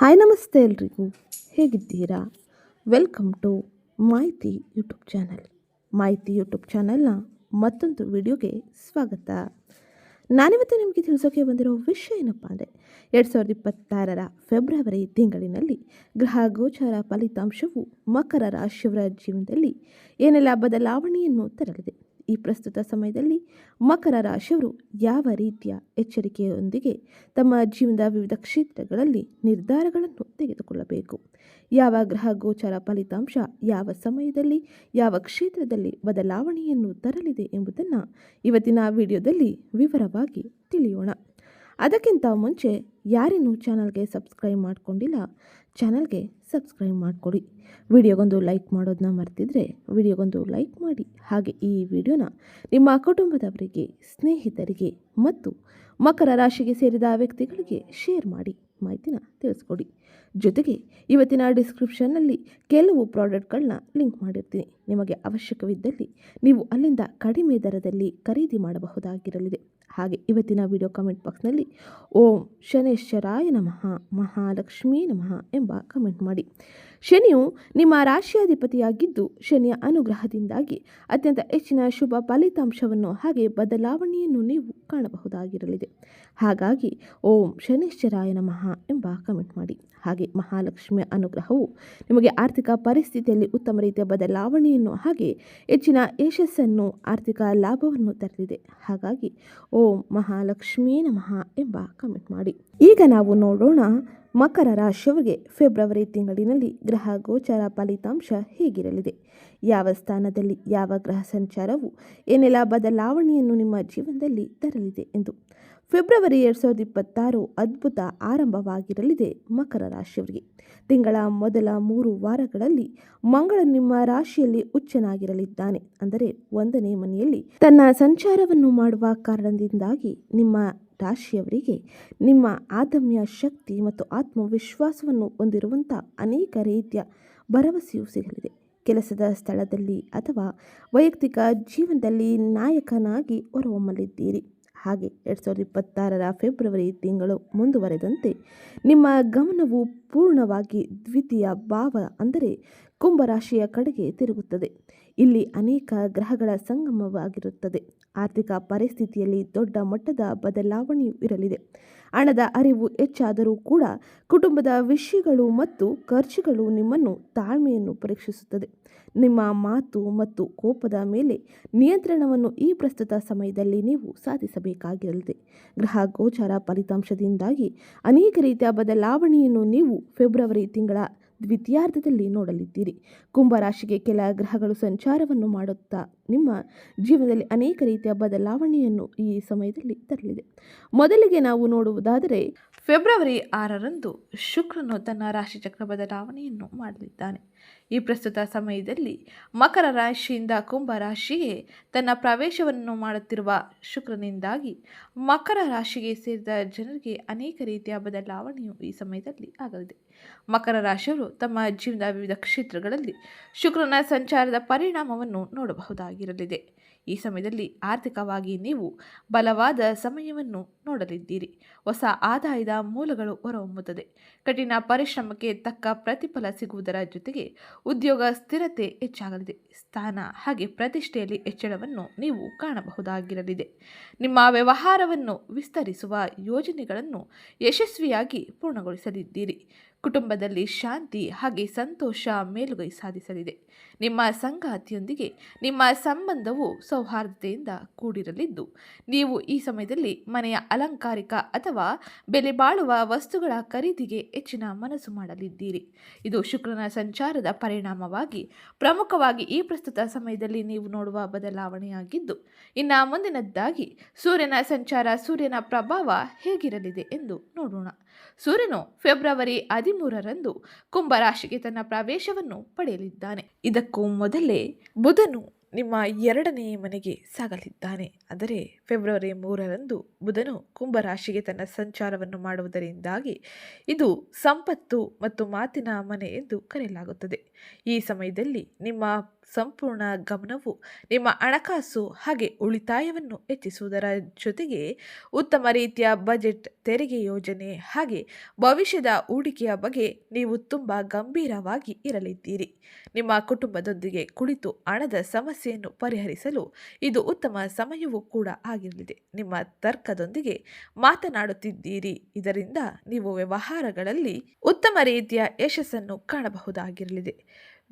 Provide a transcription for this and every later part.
Hi ನಮಸ್ತೆ ಎಲ್ರಿಗೂ. ಹೇಗಿದ್ದೀರಾ? Welcome to Mahiti YouTube channel. Mahiti YouTube ಚಾನಲ್ನ ಮತ್ತೊಂದು ವಿಡಿಯೋಗೆ ಸ್ವಾಗತ. ನಾನಿವತ್ತು ನಿಮಗೆ ತಿಳಿಸೋಕೆ ಬಂದಿರೋ ವಿಷಯ ಏನಪ್ಪ ಅಂದರೆ, ಎರಡು ಸಾವಿರದ ಇಪ್ಪತ್ತಾರರ ಫೆಬ್ರವರಿ ತಿಂಗಳಿನಲ್ಲಿ ಗ್ರಹ ಗೋಚಾರ ಫಲಿತಾಂಶವು ಮಕರ ರಾಶಿಯವರ ಜೀವನದಲ್ಲಿ ಏನೆಲ್ಲ ಬದಲಾವಣೆಯನ್ನು ತರಲಿದೆ? ಈ ಪ್ರಸ್ತುತ ಸಮಯದಲ್ಲಿ ಮಕರ ರಾಶಿಯವರು ಯಾವ ರೀತಿಯ ಎಚ್ಚರಿಕೆಯೊಂದಿಗೆ ತಮ್ಮ ಜೀವನದ ವಿವಿಧ ಕ್ಷೇತ್ರಗಳಲ್ಲಿ ನಿರ್ಧಾರಗಳನ್ನು ತೆಗೆದುಕೊಳ್ಳಬೇಕು? ಯಾವ ಗ್ರಹ ಗೋಚಾರ ಫಲಿತಾಂಶ ಯಾವ ಸಮಯದಲ್ಲಿ, ಯಾವ ಕ್ಷೇತ್ರದಲ್ಲಿ ಬದಲಾವಣೆಯನ್ನು ತರಲಿದೆ ಎಂಬುದನ್ನು ಇವತ್ತಿನ ವಿಡಿಯೋದಲ್ಲಿ ವಿವರವಾಗಿ ತಿಳಿಯೋಣ. ಅದಕ್ಕಿಂತ ಮುಂಚೆ ಯಾರೇನು ಚಾನಲ್ಗೆ ಸಬ್ಸ್ಕ್ರೈಬ್ ಮಾಡ್ಕೊಂಡಿಲ್ಲ, ಚಾನಲ್ಗೆ ಸಬ್ಸ್ಕ್ರೈಬ್ ಮಾಡಿಕೊಡಿ. ವಿಡಿಯೋಗೊಂದು ಲೈಕ್ ಮಾಡೋದನ್ನ ಮರ್ತಿದ್ರೆ ವಿಡಿಯೋಗೊಂದು ಲೈಕ್ ಮಾಡಿ. ಹಾಗೆ ಈ ವಿಡಿಯೋನ ನಿಮ್ಮ ಕುಟುಂಬದವರಿಗೆ, ಸ್ನೇಹಿತರಿಗೆ ಮತ್ತು ಮಕರ ರಾಶಿಗೆ ಸೇರಿದ ವ್ಯಕ್ತಿಗಳಿಗೆ ಶೇರ್ ಮಾಡಿ, ಮಾಹಿತಿನ ತಿಳಿಸ್ಕೊಡಿ. ಜೊತೆಗೆ ಇವತ್ತಿನ ಡಿಸ್ಕ್ರಿಪ್ಷನ್ನಲ್ಲಿ ಕೆಲವು ಪ್ರಾಡಕ್ಟ್ಗಳನ್ನ ಲಿಂಕ್ ಮಾಡಿರ್ತೀನಿ. ನಿಮಗೆ ಅವಶ್ಯಕವಿದ್ದಲ್ಲಿ ನೀವು ಅಲ್ಲಿಂದ ಕಡಿಮೆ ದರದಲ್ಲಿ ಖರೀದಿ ಮಾಡಬಹುದಾಗಿರಲಿದೆ. ಹಾಗೆ ಇವತ್ತಿನ ವಿಡಿಯೋ ಕಮೆಂಟ್ ಬಾಕ್ಸ್ನಲ್ಲಿ ಓಂ ಶನೇಶ್ವರಾಯ ನಮಃ, ಮಹಾಲಕ್ಷ್ಮೀ ನಮಃ ಎಂಬ ಕಮೆಂಟ್ ಮಾಡಿ. ಶನಿಯು ನಿಮ್ಮ ರಾಶಿಯಾಧಿಪತಿಯಾಗಿದ್ದು, ಶನಿಯ ಅನುಗ್ರಹದಿಂದಾಗಿ ಅತ್ಯಂತ ಹೆಚ್ಚಿನ ಶುಭ ಫಲಿತಾಂಶವನ್ನು ಹಾಗೆ ಬದಲಾವಣೆಯನ್ನು ನೀವು ಕಾಣಬಹುದಾಗಿರಲಿದೆ. ಹಾಗಾಗಿ, ಓಂ ಶನೇಶ್ವರಾಯ ನಮಃ ಎಂಬ ಕಮೆಂಟ್ ಮಾಡಿ. ಹಾಗೆ ಮಹಾಲಕ್ಷ್ಮಿಯ ಅನುಗ್ರಹವು ನಿಮಗೆ ಆರ್ಥಿಕ ಪರಿಸ್ಥಿತಿಯಲ್ಲಿ ಉತ್ತಮ ರೀತಿಯ ಬದಲಾವಣೆಯನ್ನು ಹಾಗೆ ಹೆಚ್ಚಿನ ಯಶಸ್ಸನ್ನು, ಆರ್ಥಿಕ ಲಾಭವನ್ನು ತರಲಿದೆ. ಹಾಗಾಗಿ ಮಹಾಲಕ್ಷ್ಮೀ ನಮಃ ಎಂಬ ಕಮೆಂಟ್ ಮಾಡಿ. ಈಗ ನಾವು ನೋಡೋಣ ಮಕರ ರಾಶಿಯವರಿಗೆ ಫೆಬ್ರವರಿ ತಿಂಗಳಿನಲ್ಲಿ ಗ್ರಹ ಗೋಚಾರ ಫಲಿತಾಂಶ ಹೇಗಿರಲಿದೆ? ಯಾವ ಸ್ಥಾನದಲ್ಲಿ ಯಾವ ಗ್ರಹ ಸಂಚಾರವು, ಏನೆಲ್ಲ ಬದಲಾವಣೆಯನ್ನು ನಿಮ್ಮ ಜೀವನದಲ್ಲಿ ತರಲಿದೆ ಎಂದು ಫೆಬ್ರವರಿ ಎರಡು ಸಾವಿರದ ಇಪ್ಪತ್ತಾರು ಅದ್ಭುತ ಆರಂಭವಾಗಿರಲಿದೆ ಮಕರ ರಾಶಿಯವರಿಗೆ. ತಿಂಗಳ ಮೊದಲ ಮೂರು ವಾರಗಳಲ್ಲಿ ಮಂಗಳ ನಿಮ್ಮ ರಾಶಿಯಲ್ಲಿ ಉಚ್ಚನಾಗಿರಲಿದ್ದಾನೆ ಅಂದರೆ ಒಂದನೇ ಮನೆಯಲ್ಲಿ ತನ್ನ ಸಂಚಾರವನ್ನು ಮಾಡುವ ಕಾರಣದಿಂದಾಗಿ ನಿಮ್ಮ ರಾಶಿಯವರಿಗೆ ನಿಮ್ಮ ಆದಮ್ಯ ಶಕ್ತಿ ಮತ್ತು ಆತ್ಮವಿಶ್ವಾಸವನ್ನು ಹೊಂದಿರುವಂಥ ಅನೇಕ ರೀತಿಯ ಭರವಸೆಯೂ ಸಿಗಲಿದೆ. ಕೆಲಸದ ಸ್ಥಳದಲ್ಲಿ ಅಥವಾ ವೈಯಕ್ತಿಕ ಜೀವನದಲ್ಲಿ ನಾಯಕನಾಗಿ ಹೊರಹೊಮ್ಮಲಿದ್ದೀರಿ. ಹಾಗೆ ಎರಡು ಸಾವಿರದ ಇಪ್ಪತ್ತಾರರ ಫೆಬ್ರವರಿ ತಿಂಗಳು ಮುಂದುವರೆದಂತೆ ನಿಮ್ಮ ಗಮನವು ಪೂರ್ಣವಾಗಿ ದ್ವಿತೀಯ ಭಾವ ಅಂದರೆ ಕುಂಭರಾಶಿಯ ಕಡೆಗೆ ತಿರುಗುತ್ತದೆ. ಇಲ್ಲಿ ಅನೇಕ ಗ್ರಹಗಳ ಸಂಗಮವಾಗಿರುತ್ತದೆ. ಆರ್ಥಿಕ ಪರಿಸ್ಥಿತಿಯಲ್ಲಿ ದೊಡ್ಡ ಮಟ್ಟದ ಬದಲಾವಣೆಯೂ ಇರಲಿದೆ. ಹಣದ ಅರಿವು ಹೆಚ್ಚಾದರೂ ಕೂಡ ಕುಟುಂಬದ ವಿಷಯಗಳು ಮತ್ತು ಖರ್ಚುಗಳು ನಿಮ್ಮನ್ನು ತಾಳ್ಮೆಯನ್ನು ಪರೀಕ್ಷಿಸುತ್ತದೆ. ನಿಮ್ಮ ಮಾತು ಮತ್ತು ಕೋಪದ ಮೇಲೆ ನಿಯಂತ್ರಣವನ್ನು ಈ ಪ್ರಸ್ತುತ ಸಮಯದಲ್ಲಿ ನೀವು ಸಾಧಿಸಬೇಕಾಗಿರಲಿದೆ. ಗ್ರಹ ಗೋಚಾರ ಫಲಿತಾಂಶದಿಂದಾಗಿ ಅನೇಕ ರೀತಿಯ ಬದಲಾವಣೆಯನ್ನು ನೀವು ಫೆಬ್ರವರಿ ತಿಂಗಳ ದ್ವಿತೀಯಾರ್ಧದಲ್ಲಿ ನೋಡಲಿದ್ದೀರಿ. ಕುಂಭರಾಶಿಗೆ ಕೆಲ ಗ್ರಹಗಳು ಸಂಚಾರವನ್ನು ಮಾಡುತ್ತಾ ನಿಮ್ಮ ಜೀವನದಲ್ಲಿ ಅನೇಕ ರೀತಿಯ ಬದಲಾವಣೆಯನ್ನು ಈ ಸಮಯದಲ್ಲಿ ತರಲಿದೆ. ಮೊದಲಿಗೆ ನಾವು ನೋಡುವುದಾದರೆ, ಫೆಬ್ರವರಿ ಆರರಂದು ಶುಕ್ರನು ತನ್ನ ರಾಶಿಚಕ್ರ ಬದಲಾವಣೆಯನ್ನು ಮಾಡಲಿದ್ದಾನೆ. ಈ ಪ್ರಸ್ತುತ ಸಮಯದಲ್ಲಿ ಮಕರ ರಾಶಿಯಿಂದ ಕುಂಭ ರಾಶಿಗೆ ತನ್ನ ಪ್ರವೇಶವನ್ನು ಮಾಡುತ್ತಿರುವ ಶುಕ್ರನಿಂದಾಗಿ ಮಕರ ರಾಶಿಗೆ ಸೇರಿದ ಜನರಿಗೆ ಅನೇಕ ರೀತಿಯ ಬದಲಾವಣೆಯು ಈ ಸಮಯದಲ್ಲಿ ಆಗಲಿದೆ. ಮಕರ ರಾಶಿಯವರು ತಮ್ಮ ಜೀವನದ ವಿವಿಧ ಕ್ಷೇತ್ರಗಳಲ್ಲಿ ಶುಕ್ರನ ಸಂಚಾರದ ಪರಿಣಾಮವನ್ನು ನೋಡಬಹುದಾಗಿರಲಿದೆ. ಈ ಸಮಯದಲ್ಲಿ ಆರ್ಥಿಕವಾಗಿ ನೀವು ಬಲವಾದ ಸಮಯವನ್ನು ನೋಡಲಿದ್ದೀರಿ. ಹೊಸ ಆದಾಯದ ಮೂಲಗಳು ಹೊರಹೊಮ್ಮುತ್ತದೆ. ಕಠಿಣ ಪರಿಶ್ರಮಕ್ಕೆ ತಕ್ಕ ಪ್ರತಿಫಲ ಸಿಗುವುದರ ಜೊತೆಗೆ ಉದ್ಯೋಗ ಸ್ಥಿರತೆ ಹೆಚ್ಚಾಗಲಿದೆ. ಸ್ಥಾನ ಹಾಗೆ ಪ್ರತಿಷ್ಠೆಯಲ್ಲಿ ಹೆಚ್ಚಳವನ್ನು ನೀವು ಕಾಣಬಹುದಾಗಿರಲಿದೆ. ನಿಮ್ಮ ವ್ಯವಹಾರವನ್ನು ವಿಸ್ತರಿಸುವ ಯೋಜನೆಗಳನ್ನು ಯಶಸ್ವಿಯಾಗಿ ಪೂರ್ಣಗೊಳಿಸಲಿದ್ದೀರಿ. ಕುಟುಂಬದಲ್ಲಿ ಶಾಂತಿ ಹಾಗೆ ಸಂತೋಷ ಮೇಲುಗೈ ಸಾಧಿಸಲಿದೆ. ನಿಮ್ಮ ಸಂಗಾತಿಯೊಂದಿಗೆ ನಿಮ್ಮ ಸಂಬಂಧವು ಸೌಹಾರ್ದತೆಯಿಂದ ಕೂಡಿರಲಿದ್ದು, ನೀವು ಈ ಸಮಯದಲ್ಲಿ ಮನೆಯ ಅಲಂಕಾರಿಕ ಅಥವಾ ಬೆಲೆ ಬಾಳುವ ವಸ್ತುಗಳ ಖರೀದಿಗೆ ಹೆಚ್ಚಿನ ಮನಸ್ಸು ಮಾಡಲಿದ್ದೀರಿ. ಇದು ಶುಕ್ರನ ಸಂಚಾರದ ಪರಿಣಾಮವಾಗಿ ಪ್ರಮುಖವಾಗಿ ಈ ಪ್ರಸ್ತುತ ಸಮಯದಲ್ಲಿ ನೀವು ನೋಡುವ ಬದಲಾವಣೆಯಾಗಿದ್ದು, ಇನ್ನು ಮುಂದಿನದ್ದಾಗಿ ಸೂರ್ಯನ ಸಂಚಾರ ಸೂರ್ಯನ ಪ್ರಭಾವ ಹೇಗಿರಲಿದೆ ಎಂದು ನೋಡೋಣ. ಸೂರ್ಯನು ಫೆಬ್ರವರಿ ಹದಿಮೂರರಂದು ಕುಂಭರಾಶಿಗೆ ತನ್ನ ಪ್ರವೇಶವನ್ನು ಪಡೆಯಲಿದ್ದಾನೆ. ಇದಕ್ಕೂ ಮೊದಲೇ ಬುಧನು ನಿಮ್ಮ ಎರಡನೇ ಮನೆಗೆ ಸಾಗಲಿದ್ದಾನೆ. ಅಂದರೆ ಫೆಬ್ರವರಿ ಮೂರರಂದು ಬುಧನು ಕುಂಭರಾಶಿಗೆ ತನ್ನ ಸಂಚಾರವನ್ನು ಮಾಡುವುದರಿಂದಾಗಿ ಇದು ಸಂಪತ್ತು ಮತ್ತು ಮಾತಿನ ಮನೆ ಎಂದು ಕರೆಯಲಾಗುತ್ತದೆ. ಈ ಸಮಯದಲ್ಲಿ ನಿಮ್ಮ ಸಂಪೂರ್ಣ ಗಮನವು ನಿಮ್ಮ ಹಣಕಾಸು ಹಾಗೆ ಉಳಿತಾಯವನ್ನು ಹೆಚ್ಚಿಸುವುದರ ಜೊತೆಗೆ ಉತ್ತಮ ರೀತಿಯ ಬಜೆಟ್, ತೆರಿಗೆ ಯೋಜನೆ ಹಾಗೆ ಭವಿಷ್ಯದ ಹೂಡಿಕೆಯ ಬಗ್ಗೆ ನೀವು ತುಂಬ ಗಂಭೀರವಾಗಿ ಇರಲಿದ್ದೀರಿ. ನಿಮ್ಮ ಕುಟುಂಬದೊಂದಿಗೆ ಕುಳಿತು ಹಣದ ಸಮಸ್ಯೆಯನ್ನು ಪರಿಹರಿಸಲು ಇದು ಉತ್ತಮ ಸಮಯವೂ ಕೂಡ ಆಗಿರಲಿದೆ. ನಿಮ್ಮ ತರ್ಕದೊಂದಿಗೆ ಮಾತನಾಡುತ್ತಿದ್ದೀರಿ. ಇದರಿಂದ ನೀವು ವ್ಯವಹಾರಗಳಲ್ಲಿ ಉತ್ತಮ ರೀತಿಯ ಯಶಸ್ಸನ್ನು ಕಾಣಬಹುದಾಗಿರಲಿದೆ.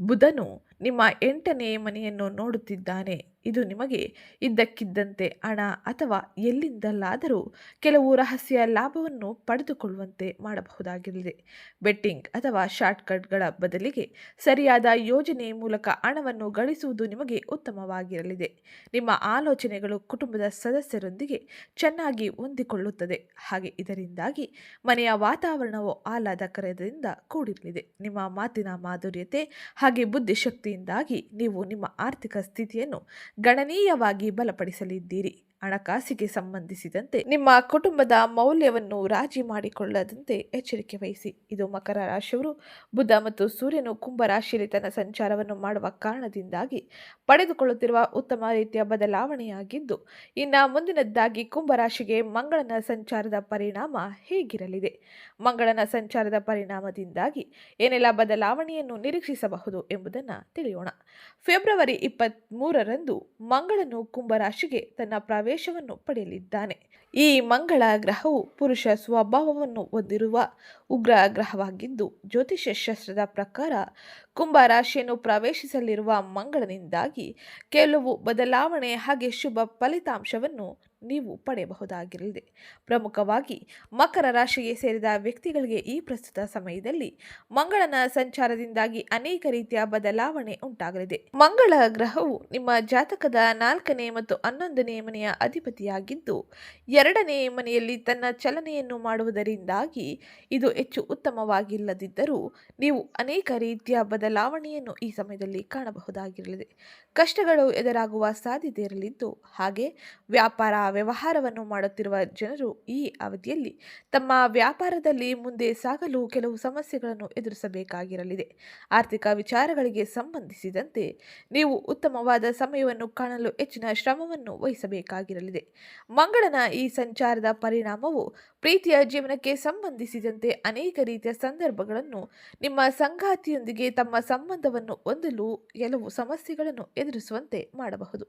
ಬುಧನು ನಿಮ್ಮ ಎಂಟನೇ ಮನೆಯನ್ನು ನೋಡುತ್ತಿದ್ದಾನೆ. ಇದು ನಿಮಗೆ ಇದ್ದಕ್ಕಿದ್ದಂತೆ ಹಣ ಅಥವಾ ಎಲ್ಲಿಂದಲ್ಲಾದರೂ ಕೆಲವು ರಹಸ್ಯ ಲಾಭವನ್ನು ಪಡೆದುಕೊಳ್ಳುವಂತೆ ಮಾಡಬಹುದಾಗಿದೆ ಬೆಟ್ಟಿಂಗ್ ಅಥವಾ ಶಾರ್ಟ್ಕಟ್ಗಳ ಬದಲಿಗೆ ಸರಿಯಾದ ಯೋಜನೆ ಮೂಲಕ ಹಣವನ್ನು ಗಳಿಸುವುದು ನಿಮಗೆ ಉತ್ತಮವಾಗಿರಲಿದೆ. ನಿಮ್ಮ ಆಲೋಚನೆಗಳು ಕುಟುಂಬದ ಸದಸ್ಯರೊಂದಿಗೆ ಚೆನ್ನಾಗಿ ಹೊಂದಿಕೊಳ್ಳುತ್ತದೆ. ಹಾಗೆ ಇದರಿಂದಾಗಿ ಮನೆಯ ವಾತಾವರಣವು ಆಹ್ಲಾದಕರದಿಂದ ಕೂಡಿರಲಿದೆ. ನಿಮ್ಮ ಮಾತಿನ ಮಾಧುರ್ಯತೆ ಹಾಗೆ ಬುದ್ಧಿಶಕ್ತಿಯಿಂದಾಗಿ ನೀವು ನಿಮ್ಮ ಆರ್ಥಿಕ ಸ್ಥಿತಿಯನ್ನು ಗಣನೀಯವಾಗಿ ಬಲಪಡಿಸಲಿದ್ದೀರಿ. ಹಣಕಾಸಿಗೆ ಸಂಬಂಧಿಸಿದಂತೆ ನಿಮ್ಮ ಕುಟುಂಬದ ಮೌಲ್ಯವನ್ನು ರಾಜಿ ಮಾಡಿಕೊಳ್ಳದಂತೆ ಎಚ್ಚರಿಕೆ ವಹಿಸಿ. ಇದು ಮಕರ ರಾಶಿಯವರು ಬುಧ ಮತ್ತು ಸೂರ್ಯನು ಕುಂಭ ರಾಶಿಯಲ್ಲಿ ತನ್ನ ಸಂಚಾರವನ್ನು ಮಾಡುವ ಕಾರಣದಿಂದಾಗಿ ಪಡೆದುಕೊಳ್ಳುತ್ತಿರುವ ಉತ್ತಮ ರೀತಿಯ ಬದಲಾವಣೆಯಾಗಿದ್ದು, ಇನ್ನು ಮುಂದಿನದ್ದಾಗಿ ಕುಂಭರಾಶಿಗೆ ಮಂಗಳನ ಸಂಚಾರದ ಪರಿಣಾಮ ಹೇಗಿರಲಿದೆ? ಮಂಗಳನ ಸಂಚಾರದ ಪರಿಣಾಮದಿಂದಾಗಿ ಏನೆಲ್ಲ ಬದಲಾವಣೆಯನ್ನು ನಿರೀಕ್ಷಿಸಬಹುದು ಎಂಬುದನ್ನು ತಿಳಿಯೋಣ. ಫೆಬ್ರವರಿ ಇಪ್ಪತ್ತ್ ಮೂರರಂದು ಮಂಗಳನು ಕುಂಭರಾಶಿಗೆ ತನ್ನ ಪ್ರವೇಶವನ್ನು ಪಡೆಯಲಿದ್ದಾನೆ. ಈ ಮಂಗಳ ಗ್ರಹವು ಪುರುಷ ಸ್ವಭಾವವನ್ನು ಹೊಂದಿರುವ ಉಗ್ರ ಗ್ರಹವಾಗಿದ್ದು ಜ್ಯೋತಿಷ್ಯ ಶಾಸ್ತ್ರದ ಪ್ರಕಾರ ಕುಂಭ ರಾಶಿಯನ್ನು ಪ್ರವೇಶಿಸಲಿರುವ ಮಂಗಳನಿಂದಾಗಿ ಕೆಲವು ಬದಲಾವಣೆ ಹಾಗೆ ಶುಭ ಫಲಿತಾಂಶವನ್ನು ನೀವು ಪಡೆಯಬಹುದಾಗಿರಲಿದೆ ಪ್ರಮುಖವಾಗಿ ಮಕರ ರಾಶಿಗೆ ಸೇರಿದ ವ್ಯಕ್ತಿಗಳಿಗೆ ಈ ಪ್ರಸ್ತುತ ಸಮಯದಲ್ಲಿ ಮಂಗಳನ ಸಂಚಾರದಿಂದಾಗಿ ಅನೇಕ ರೀತಿಯ ಬದಲಾವಣೆ ಉಂಟಾಗಲಿದೆ. ಮಂಗಳ ಗ್ರಹವು ನಿಮ್ಮ ಜಾತಕದ ನಾಲ್ಕನೇ ಮತ್ತು ಹನ್ನೊಂದನೇ ಮನೆಯ ಅಧಿಪತಿಯಾಗಿದ್ದು, ಎರಡನೇ ಮನೆಯಲ್ಲಿ ತನ್ನ ಚಲನೆಯನ್ನು ಮಾಡುವುದರಿಂದಾಗಿ ಇದು ಹೆಚ್ಚು ಉತ್ತಮವಾಗಿಲ್ಲದಿದ್ದರೂ ನೀವು ಅನೇಕ ರೀತಿಯ ಬದಲಾವಣೆಯನ್ನು ಈ ಸಮಯದಲ್ಲಿ ಕಾಣಬಹುದಾಗಿರಲಿದೆ. ಕಷ್ಟಗಳು ಎದುರಾಗುವ ಸಾಧ್ಯತೆ ಇರಲಿದ್ದು, ಹಾಗೆ ವ್ಯಾಪಾರ ವ್ಯವಹಾರವನ್ನು ಮಾಡುತ್ತಿರುವ ಜನರು ಈ ಅವಧಿಯಲ್ಲಿ ತಮ್ಮ ವ್ಯಾಪಾರದಲ್ಲಿ ಮುಂದೆ ಸಾಗಲು ಕೆಲವು ಸಮಸ್ಯೆಗಳನ್ನು ಎದುರಿಸಬೇಕಾಗಿರಲಿದೆ. ಆರ್ಥಿಕ ವಿಚಾರಗಳಿಗೆ ಸಂಬಂಧಿಸಿದಂತೆ ನೀವು ಉತ್ತಮವಾದ ಸಮಯವನ್ನು ಕಾಣಲು ಹೆಚ್ಚಿನ ಶ್ರಮವನ್ನು ವಹಿಸಬೇಕಾಗಿರಲಿದೆ. ಮಂಗಳನ ಈ ಸಂಚಾರದ ಪರಿಣಾಮವು ಪ್ರೀತಿಯ ಜೀವನಕ್ಕೆ ಸಂಬಂಧಿಸಿದಂತೆ ಅನೇಕ ರೀತಿಯ ಸಂದರ್ಭಗಳನ್ನು ನಿಮ್ಮ ಸಂಗಾತಿಯೊಂದಿಗೆ ತಮ್ಮ ಸಂಬಂಧವನ್ನು ಹೊಂದಲು ಕೆಲವು ಸಮಸ್ಯೆಗಳನ್ನು ಎದುರಿಸುವಂತೆ ಮಾಡಬಹುದು.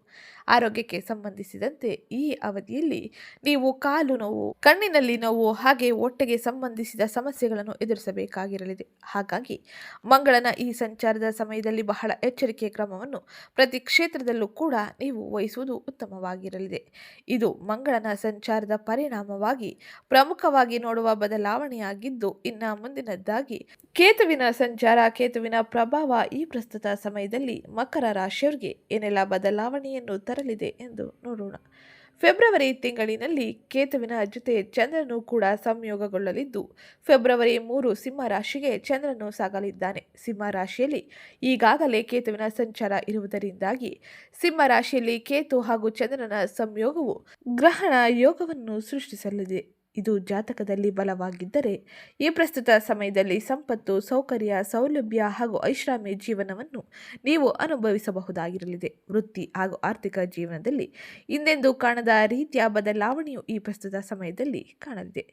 ಆರೋಗ್ಯಕ್ಕೆ ಸಂಬಂಧಿಸಿದಂತೆ ಈ ಅವಧಿಯಲ್ಲಿ ನೀವು ಕಾಲು ನೋವು, ಕಣ್ಣಿನಲ್ಲಿ ನೋವು ಹಾಗೆ ಹೊಟ್ಟೆಗೆ ಸಂಬಂಧಿಸಿದ ಸಮಸ್ಯೆಗಳನ್ನು ಎದುರಿಸಬೇಕಾಗಿರಲಿದೆ. ಹಾಗಾಗಿ ಮಂಗಳನ ಈ ಸಂಚಾರದ ಸಮಯದಲ್ಲಿ ಬಹಳ ಎಚ್ಚರಿಕೆಯ ಕ್ರಮವನ್ನು ಪ್ರತಿ ಕ್ಷೇತ್ರದಲ್ಲೂ ಕೂಡ ನೀವು ವಹಿಸುವುದು ಉತ್ತಮವಾಗಿರಲಿದೆ. ಇದು ಮಂಗಳನ ಸಂಚಾರದ ಪರಿಣಾಮವಾಗಿ ಪ್ರಮುಖವಾಗಿ ನೋಡುವ ಬದಲಾವಣೆಯಾಗಿದ್ದು, ಇನ್ನ ಮುಂದಿನದ್ದಾಗಿ, ಕೇತುವಿನ ಸಂಚಾರ, ಕೇತುವಿನ ಪ್ರಭಾವ ಈ ಪ್ರಸ್ತುತ ಸಮಯದಲ್ಲಿ ಮಕರ ರಾಶಿಯವರಿಗೆ ಏನೆಲ್ಲ ಬದಲಾವಣೆಯನ್ನು ತರಲಿದೆ ಎಂದು ನೋಡೋಣ. ಫೆಬ್ರವರಿ ತಿಂಗಳಿನಲ್ಲಿ ಕೇತುವಿನ ಜೊತೆ ಚಂದ್ರನು ಕೂಡ ಸಂಯೋಗಗೊಳ್ಳಲಿದ್ದು, ಫೆಬ್ರವರಿ ಮೂರು ಸಿಂಹ ರಾಶಿಗೆ ಚಂದ್ರನು ಸಾಗಲಿದ್ದಾನೆ. ಸಿಂಹ ರಾಶಿಯಲ್ಲಿ ಈಗಾಗಲೇ ಕೇತುವಿನ ಸಂಚಾರ ಇರುವುದರಿಂದಾಗಿ, ಸಿಂಹ ರಾಶಿಯಲ್ಲಿ ಕೇತು ಹಾಗೂ ಚಂದ್ರನ ಸಂಯೋಗವು ಗ್ರಹಣ ಯೋಗವನ್ನು ಸೃಷ್ಟಿಸಲಿದೆ. ಇದು ಜಾತಕದಲ್ಲಿ ಬಲವಾಗಿದ್ದರೆ, ಈ ಪ್ರಸ್ತುತ ಸಮಯದಲ್ಲಿ ಸಂಪತ್ತು, ಸೌಕರ್ಯ, ಸೌಲಭ್ಯ ಹಾಗೂ ಐಶ್ರಾಮ್ಯ ಜೀವನವನ್ನು ನೀವು ಅನುಭವಿಸಬಹುದಾಗಿರಲಿದೆ. ವೃತ್ತಿ ಹಾಗೂ ಆರ್ಥಿಕ ಜೀವನದಲ್ಲಿ ಇಂದೆಂದು ಕಾಣದ ರೀತಿಯ ಬದಲಾವಣೆಯು ಈ ಪ್ರಸ್ತುತ ಸಮಯದಲ್ಲಿ ಕಾಣಲಿದೆ.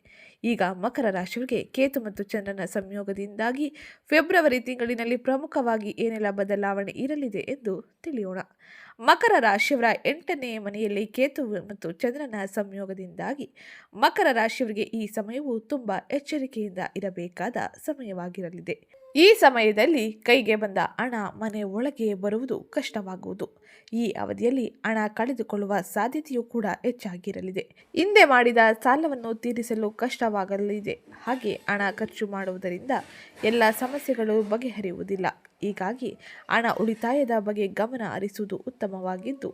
ಈಗ ಮಕರ ರಾಶಿಯವರಿಗೆ ಕೇತು ಮತ್ತು ಚಂದ್ರನ ಸಂಯೋಗದಿಂದಾಗಿ ಫೆಬ್ರವರಿ ತಿಂಗಳಿನಲ್ಲಿ ಪ್ರಮುಖವಾಗಿ ಏನೆಲ್ಲ ಬದಲಾವಣೆ ಇರಲಿದೆ ಎಂದು ತಿಳಿಯೋಣ. ಮಕರ ರಾಶಿಯವರ ಎಂಟನೇ ಮನೆಯಲ್ಲಿ ಕೇತು ಮತ್ತು ಚಂದ್ರನ ಸಂಯೋಗದಿಂದಾಗಿ ಮಕರ ರಾಶಿಯವರಿಗೆ ಈ ಸಮಯವು ತುಂಬ ಎಚ್ಚರಿಕೆಯಿಂದ ಇರಬೇಕಾದ ಸಮಯವಾಗಿರಲಿದೆ. ಈ ಸಮಯದಲ್ಲಿ ಕೈಗೆ ಬಂದ ಹಣ ಮನೆ ಒಳಗೆ ಬರುವುದು ಕಷ್ಟವಾಗುವುದು. ಈ ಅವಧಿಯಲ್ಲಿ ಹಣ ಕಳೆದುಕೊಳ್ಳುವ ಸಾಧ್ಯತೆಯೂ ಕೂಡ ಹೆಚ್ಚಾಗಿರಲಿದೆ. ಹಿಂದೆ ಮಾಡಿದ ಸಾಲವನ್ನು ತೀರಿಸಲು ಕಷ್ಟವಾಗಲಿದೆ. ಹಾಗೆ ಹಣ ಖರ್ಚು ಮಾಡುವುದರಿಂದ ಎಲ್ಲ ಸಮಸ್ಯೆಗಳು ಬಗೆಹರಿಯುವುದಿಲ್ಲ. ಹೀಗಾಗಿ ಹಣ ಉಳಿತಾಯದ ಬಗ್ಗೆ ಗಮನ ಹರಿಸುವುದು ಉತ್ತಮವಾಗಿದ್ದು,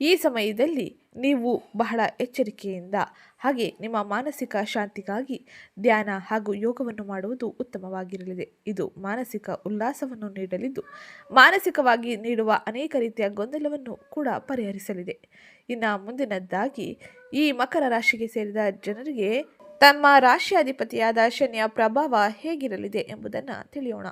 ಈ ಸಮಯದಲ್ಲಿ ನೀವು ಬಹಳ ಎಚ್ಚರಿಕೆಯಿಂದ ಹಾಗೆ ನಿಮ್ಮ ಮಾನಸಿಕ ಶಾಂತಿಗಾಗಿ ಧ್ಯಾನ ಹಾಗೂ ಯೋಗವನ್ನು ಮಾಡುವುದು ಉತ್ತಮವಾಗಿರಲಿದೆ. ಇದು ಮಾನಸಿಕ ಉಲ್ಲಾಸವನ್ನು ನೀಡಲಿದ್ದು, ಮಾನಸಿಕವಾಗಿ ನೀಡುವ ಅನೇಕ ರೀತಿಯ ಗೊಂದಲವನ್ನು ಕೂಡ ಪರಿಹರಿಸಲಿದೆ. ಇನ್ನು ಮುಂದಿನದ್ದಾಗಿ, ಈ ಮಕರ ರಾಶಿಗೆ ಸೇರಿದ ಜನರಿಗೆ ತಮ್ಮ ರಾಶಿಯಾಧಿಪತಿಯಾದ ಶನಿಯ ಪ್ರಭಾವ ಹೇಗಿರಲಿದೆ ಎಂಬುದನ್ನು ತಿಳಿಯೋಣ.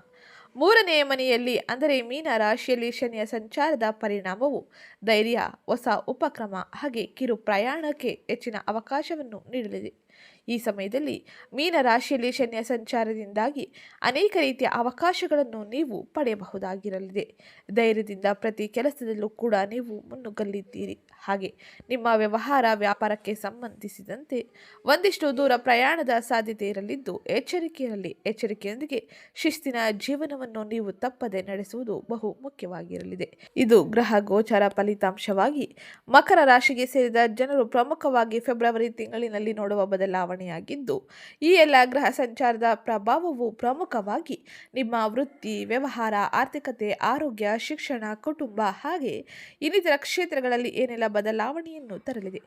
ಮೂರನೆಯ ಮನೆಯಲ್ಲಿ, ಅಂದರೆ ಮೀನ ರಾಶಿಯಲ್ಲಿ ಶನಿಯ ಸಂಚಾರದ ಪರಿಣಾಮವು ಧೈರ್ಯ, ಹೊಸ ಉಪಕ್ರಮ ಹಾಗೆ ಕಿರು ಪ್ರಯಾಣಕ್ಕೆ ಹೆಚ್ಚಿನ ಅವಕಾಶವನ್ನು ನೀಡಲಿದೆ. ಈ ಸಮಯದಲ್ಲಿ ಮೀನ ರಾಶಿಯಲ್ಲಿ ಶನಿಯ ಸಂಚಾರದಿಂದಾಗಿ ಅನೇಕ ರೀತಿಯ ಅವಕಾಶಗಳನ್ನು ನೀವು ಪಡೆಯಬಹುದಾಗಿರಲಿದೆ. ಧೈರ್ಯದಿಂದ ಪ್ರತಿ ಕೆಲಸದಲ್ಲೂ ಕೂಡ ನೀವು ಮುನ್ನುಗ್ಗಲಿದ್ದೀರಿ ಹಾಗೆ ನಿಮ್ಮ ವ್ಯವಹಾರ ವ್ಯಾಪಾರಕ್ಕೆ ಸಂಬಂಧಿಸಿದಂತೆ ಒಂದಿಷ್ಟು ದೂರ ಪ್ರಯಾಣದ ಸಾಧ್ಯತೆ ಇರಲಿದ್ದು, ಎಚ್ಚರಿಕೆಯಲ್ಲಿ, ಎಚ್ಚರಿಕೆಯೊಂದಿಗೆ ಶಿಸ್ತಿನ ಜೀವನವನ್ನು ನೀವು ತಪ್ಪದೆ ನಡೆಸುವುದು ಬಹು ಮುಖ್ಯವಾಗಿರಲಿದೆ. ಇದು ಗ್ರಹ ಗೋಚಾರ ಫಲಿತಾಂಶವಾಗಿ ಮಕರ ರಾಶಿಗೆ ಸೇರಿದ ಜನರು ಪ್ರಮುಖವಾಗಿ ಫೆಬ್ರವರಿ ತಿಂಗಳಿನಲ್ಲಿ ನೋಡುವ ಬದಲಾವಣೆಯಾಗಿದ್ದು, ಈ ಎಲ್ಲ ಗ್ರಹ ಸಂಚಾರದ ಪ್ರಭಾವವು ಪ್ರಮುಖವಾಗಿ ನಿಮ್ಮ ವೃತ್ತಿ, ವ್ಯವಹಾರ, ಆರ್ಥಿಕತೆ, ಆರೋಗ್ಯ, ಶಿಕ್ಷಣ, ಕುಟುಂಬ ಹಾಗೆ ಇನ್ನಿತರ ಕ್ಷೇತ್ರಗಳಲ್ಲಿ ಏನೆಲ್ಲ ಬದಲಾವಣೆಯನ್ನು ತರಲಿದೆ,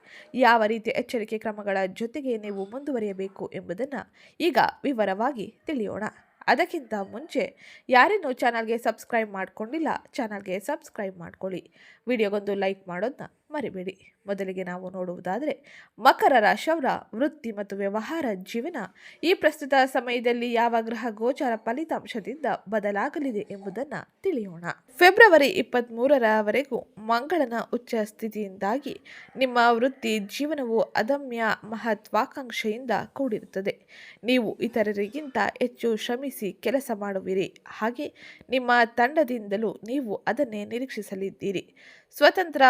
ಯಾವ ರೀತಿ ಎಚ್ಚರಿಕೆ ಕ್ರಮಗಳ ಜೊತೆಗೆ ನೀವು ಮುಂದುವರಿಯಬೇಕು ಎಂಬುದನ್ನು ಈಗ ವಿವರವಾಗಿ ತಿಳಿಯೋಣ. ಅದಕ್ಕಿಂತ ಮುಂಚೆ ಯಾರೇನೂ ಚಾನಲ್ಗೆ ಸಬ್ಸ್ಕ್ರೈಬ್ ಮಾಡ್ಕೊಂಡಿಲ್ಲ, ಚಾನಲ್ಗೆ ಸಬ್ಸ್ಕ್ರೈಬ್ ಮಾಡ್ಕೊಳ್ಳಿ. ವಿಡಿಯೋಗೊಂದು ಲೈಕ್ ಮಾಡೋದನ್ನ ಮರಿಬೇಡಿ. ಮೊದಲಿಗೆ ನಾವು ನೋಡುವುದಾದರೆ, ಮಕರ ರಾಶಿಯವರ ವೃತ್ತಿ ಮತ್ತು ವ್ಯವಹಾರ ಜೀವನ ಈ ಪ್ರಸ್ತುತ ಸಮಯದಲ್ಲಿ ಯಾವ ಗ್ರಹ ಗೋಚಾರ ಫಲಿತಾಂಶದಿಂದ ಬದಲಾಗಲಿದೆ ಎಂಬುದನ್ನು ತಿಳಿಯೋಣ. ಫೆಬ್ರವರಿ ಇಪ್ಪತ್ತ್ಮೂರರವರೆಗೂ ಮಂಗಳನ ಉಚ್ಚ ಸ್ಥಿತಿಯಿಂದಾಗಿ ನಿಮ್ಮ ವೃತ್ತಿ ಜೀವನವು ಅದಮ್ಯ ಮಹತ್ವಾಕಾಂಕ್ಷೆಯಿಂದ ಕೂಡಿರುತ್ತದೆ. ನೀವು ಇತರರಿಗಿಂತ ಹೆಚ್ಚು ಶ್ರಮಿಸಿ ಕೆಲಸ ಮಾಡುವಿರಿ. ಹಾಗೆ ನಿಮ್ಮ ತಂಡದಿಂದಲೂ ನೀವು ಅದನ್ನೇ ನಿರೀಕ್ಷಿಸಲಿದ್ದೀರಿ. ಸ್ವತಂತ್ರ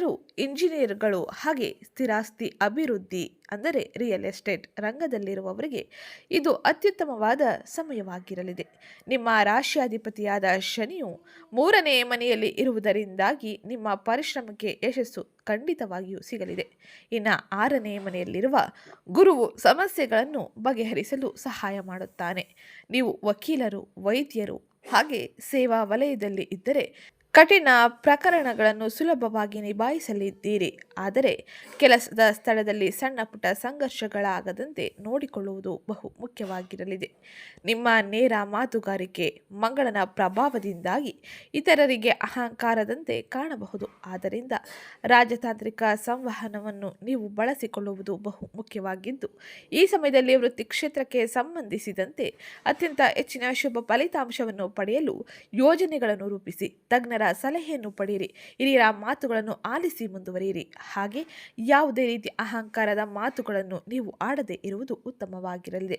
ವೃತ್ತಿಪರರು ಇಂಜಿನಿಯರ್ಗಳು ಹಾಗೆ ಸ್ಥಿರಾಸ್ತಿ ಅಭಿವೃದ್ಧಿ, ಅಂದರೆ ರಿಯಲ್ ಎಸ್ಟೇಟ್ ರಂಗದಲ್ಲಿರುವವರಿಗೆ ಇದು ಅತ್ಯುತ್ತಮವಾದ ಸಮಯವಾಗಿರಲಿದೆ. ನಿಮ್ಮ ರಾಶಿಯಾಧಿಪತಿಯಾದ ಶನಿಯು ಮೂರನೇ ಮನೆಯಲ್ಲಿ ಇರುವುದರಿಂದಾಗಿ ನಿಮ್ಮ ಪರಿಶ್ರಮಕ್ಕೆ ಯಶಸ್ಸು ಖಂಡಿತವಾಗಿಯೂ ಸಿಗಲಿದೆ. ಇನ್ನು ಆರನೇ ಮನೆಯಲ್ಲಿರುವ ಗುರುವು ಸಮಸ್ಯೆಗಳನ್ನು ಬಗೆಹರಿಸಲು ಸಹಾಯ ಮಾಡುತ್ತಾನೆ. ನೀವು ವಕೀಲರು, ವೈದ್ಯರು ಹಾಗೆ ಸೇವಾ ವಲಯದಲ್ಲಿ ಇದ್ದರೆ ಕಠಿಣ ಪ್ರಕರಣಗಳನ್ನು ಸುಲಭವಾಗಿ ನಿಭಾಯಿಸಲಿದ್ದೀರಿ. ಆದರೆ ಕೆಲಸದ ಸ್ಥಳದಲ್ಲಿ ಸಣ್ಣ ಪುಟ್ಟ ಸಂಘರ್ಷಗಳಾಗದಂತೆ ನೋಡಿಕೊಳ್ಳುವುದು ಬಹು ಮುಖ್ಯವಾಗಿರಲಿದೆ. ನಿಮ್ಮ ನೇರ ಮಾತುಗಾರಿಕೆ ಮಂಗಳನ ಪ್ರಭಾವದಿಂದಾಗಿ ಇತರರಿಗೆ ಅಹಂಕಾರದಂತೆ ಕಾಣಬಹುದು. ಆದ್ದರಿಂದ ರಾಜತಾಂತ್ರಿಕ ಸಂವಹನವನ್ನು ನೀವು ಬಳಸಿಕೊಳ್ಳುವುದು ಬಹು ಮುಖ್ಯವಾಗಿದ್ದು, ಈ ಸಮಯದಲ್ಲಿ ವೃತ್ತಿ ಕ್ಷೇತ್ರಕ್ಕೆ ಸಂಬಂಧಿಸಿದಂತೆ ಅತ್ಯಂತ ಹೆಚ್ಚಿನ ಶುಭ ಫಲಿತಾಂಶವನ್ನು ಪಡೆಯಲು ಯೋಜನೆಗಳನ್ನು ರೂಪಿಸಿ ತಜ್ಞರ ಸಲಹೆಯನ್ನು ಪಡೆಯಿರಿ. ಹಿರಿಯರ ಮಾತುಗಳನ್ನು ಆಲಿಸಿ ಮುಂದುವರಿಯಿರಿ. ಹಾಗೆ ಯಾವುದೇ ರೀತಿ ಅಹಂಕಾರದ ಮಾತುಗಳನ್ನು ನೀವು ಆಡದೆ ಇರುವುದು ಉತ್ತಮವಾಗಿರಲಿದೆ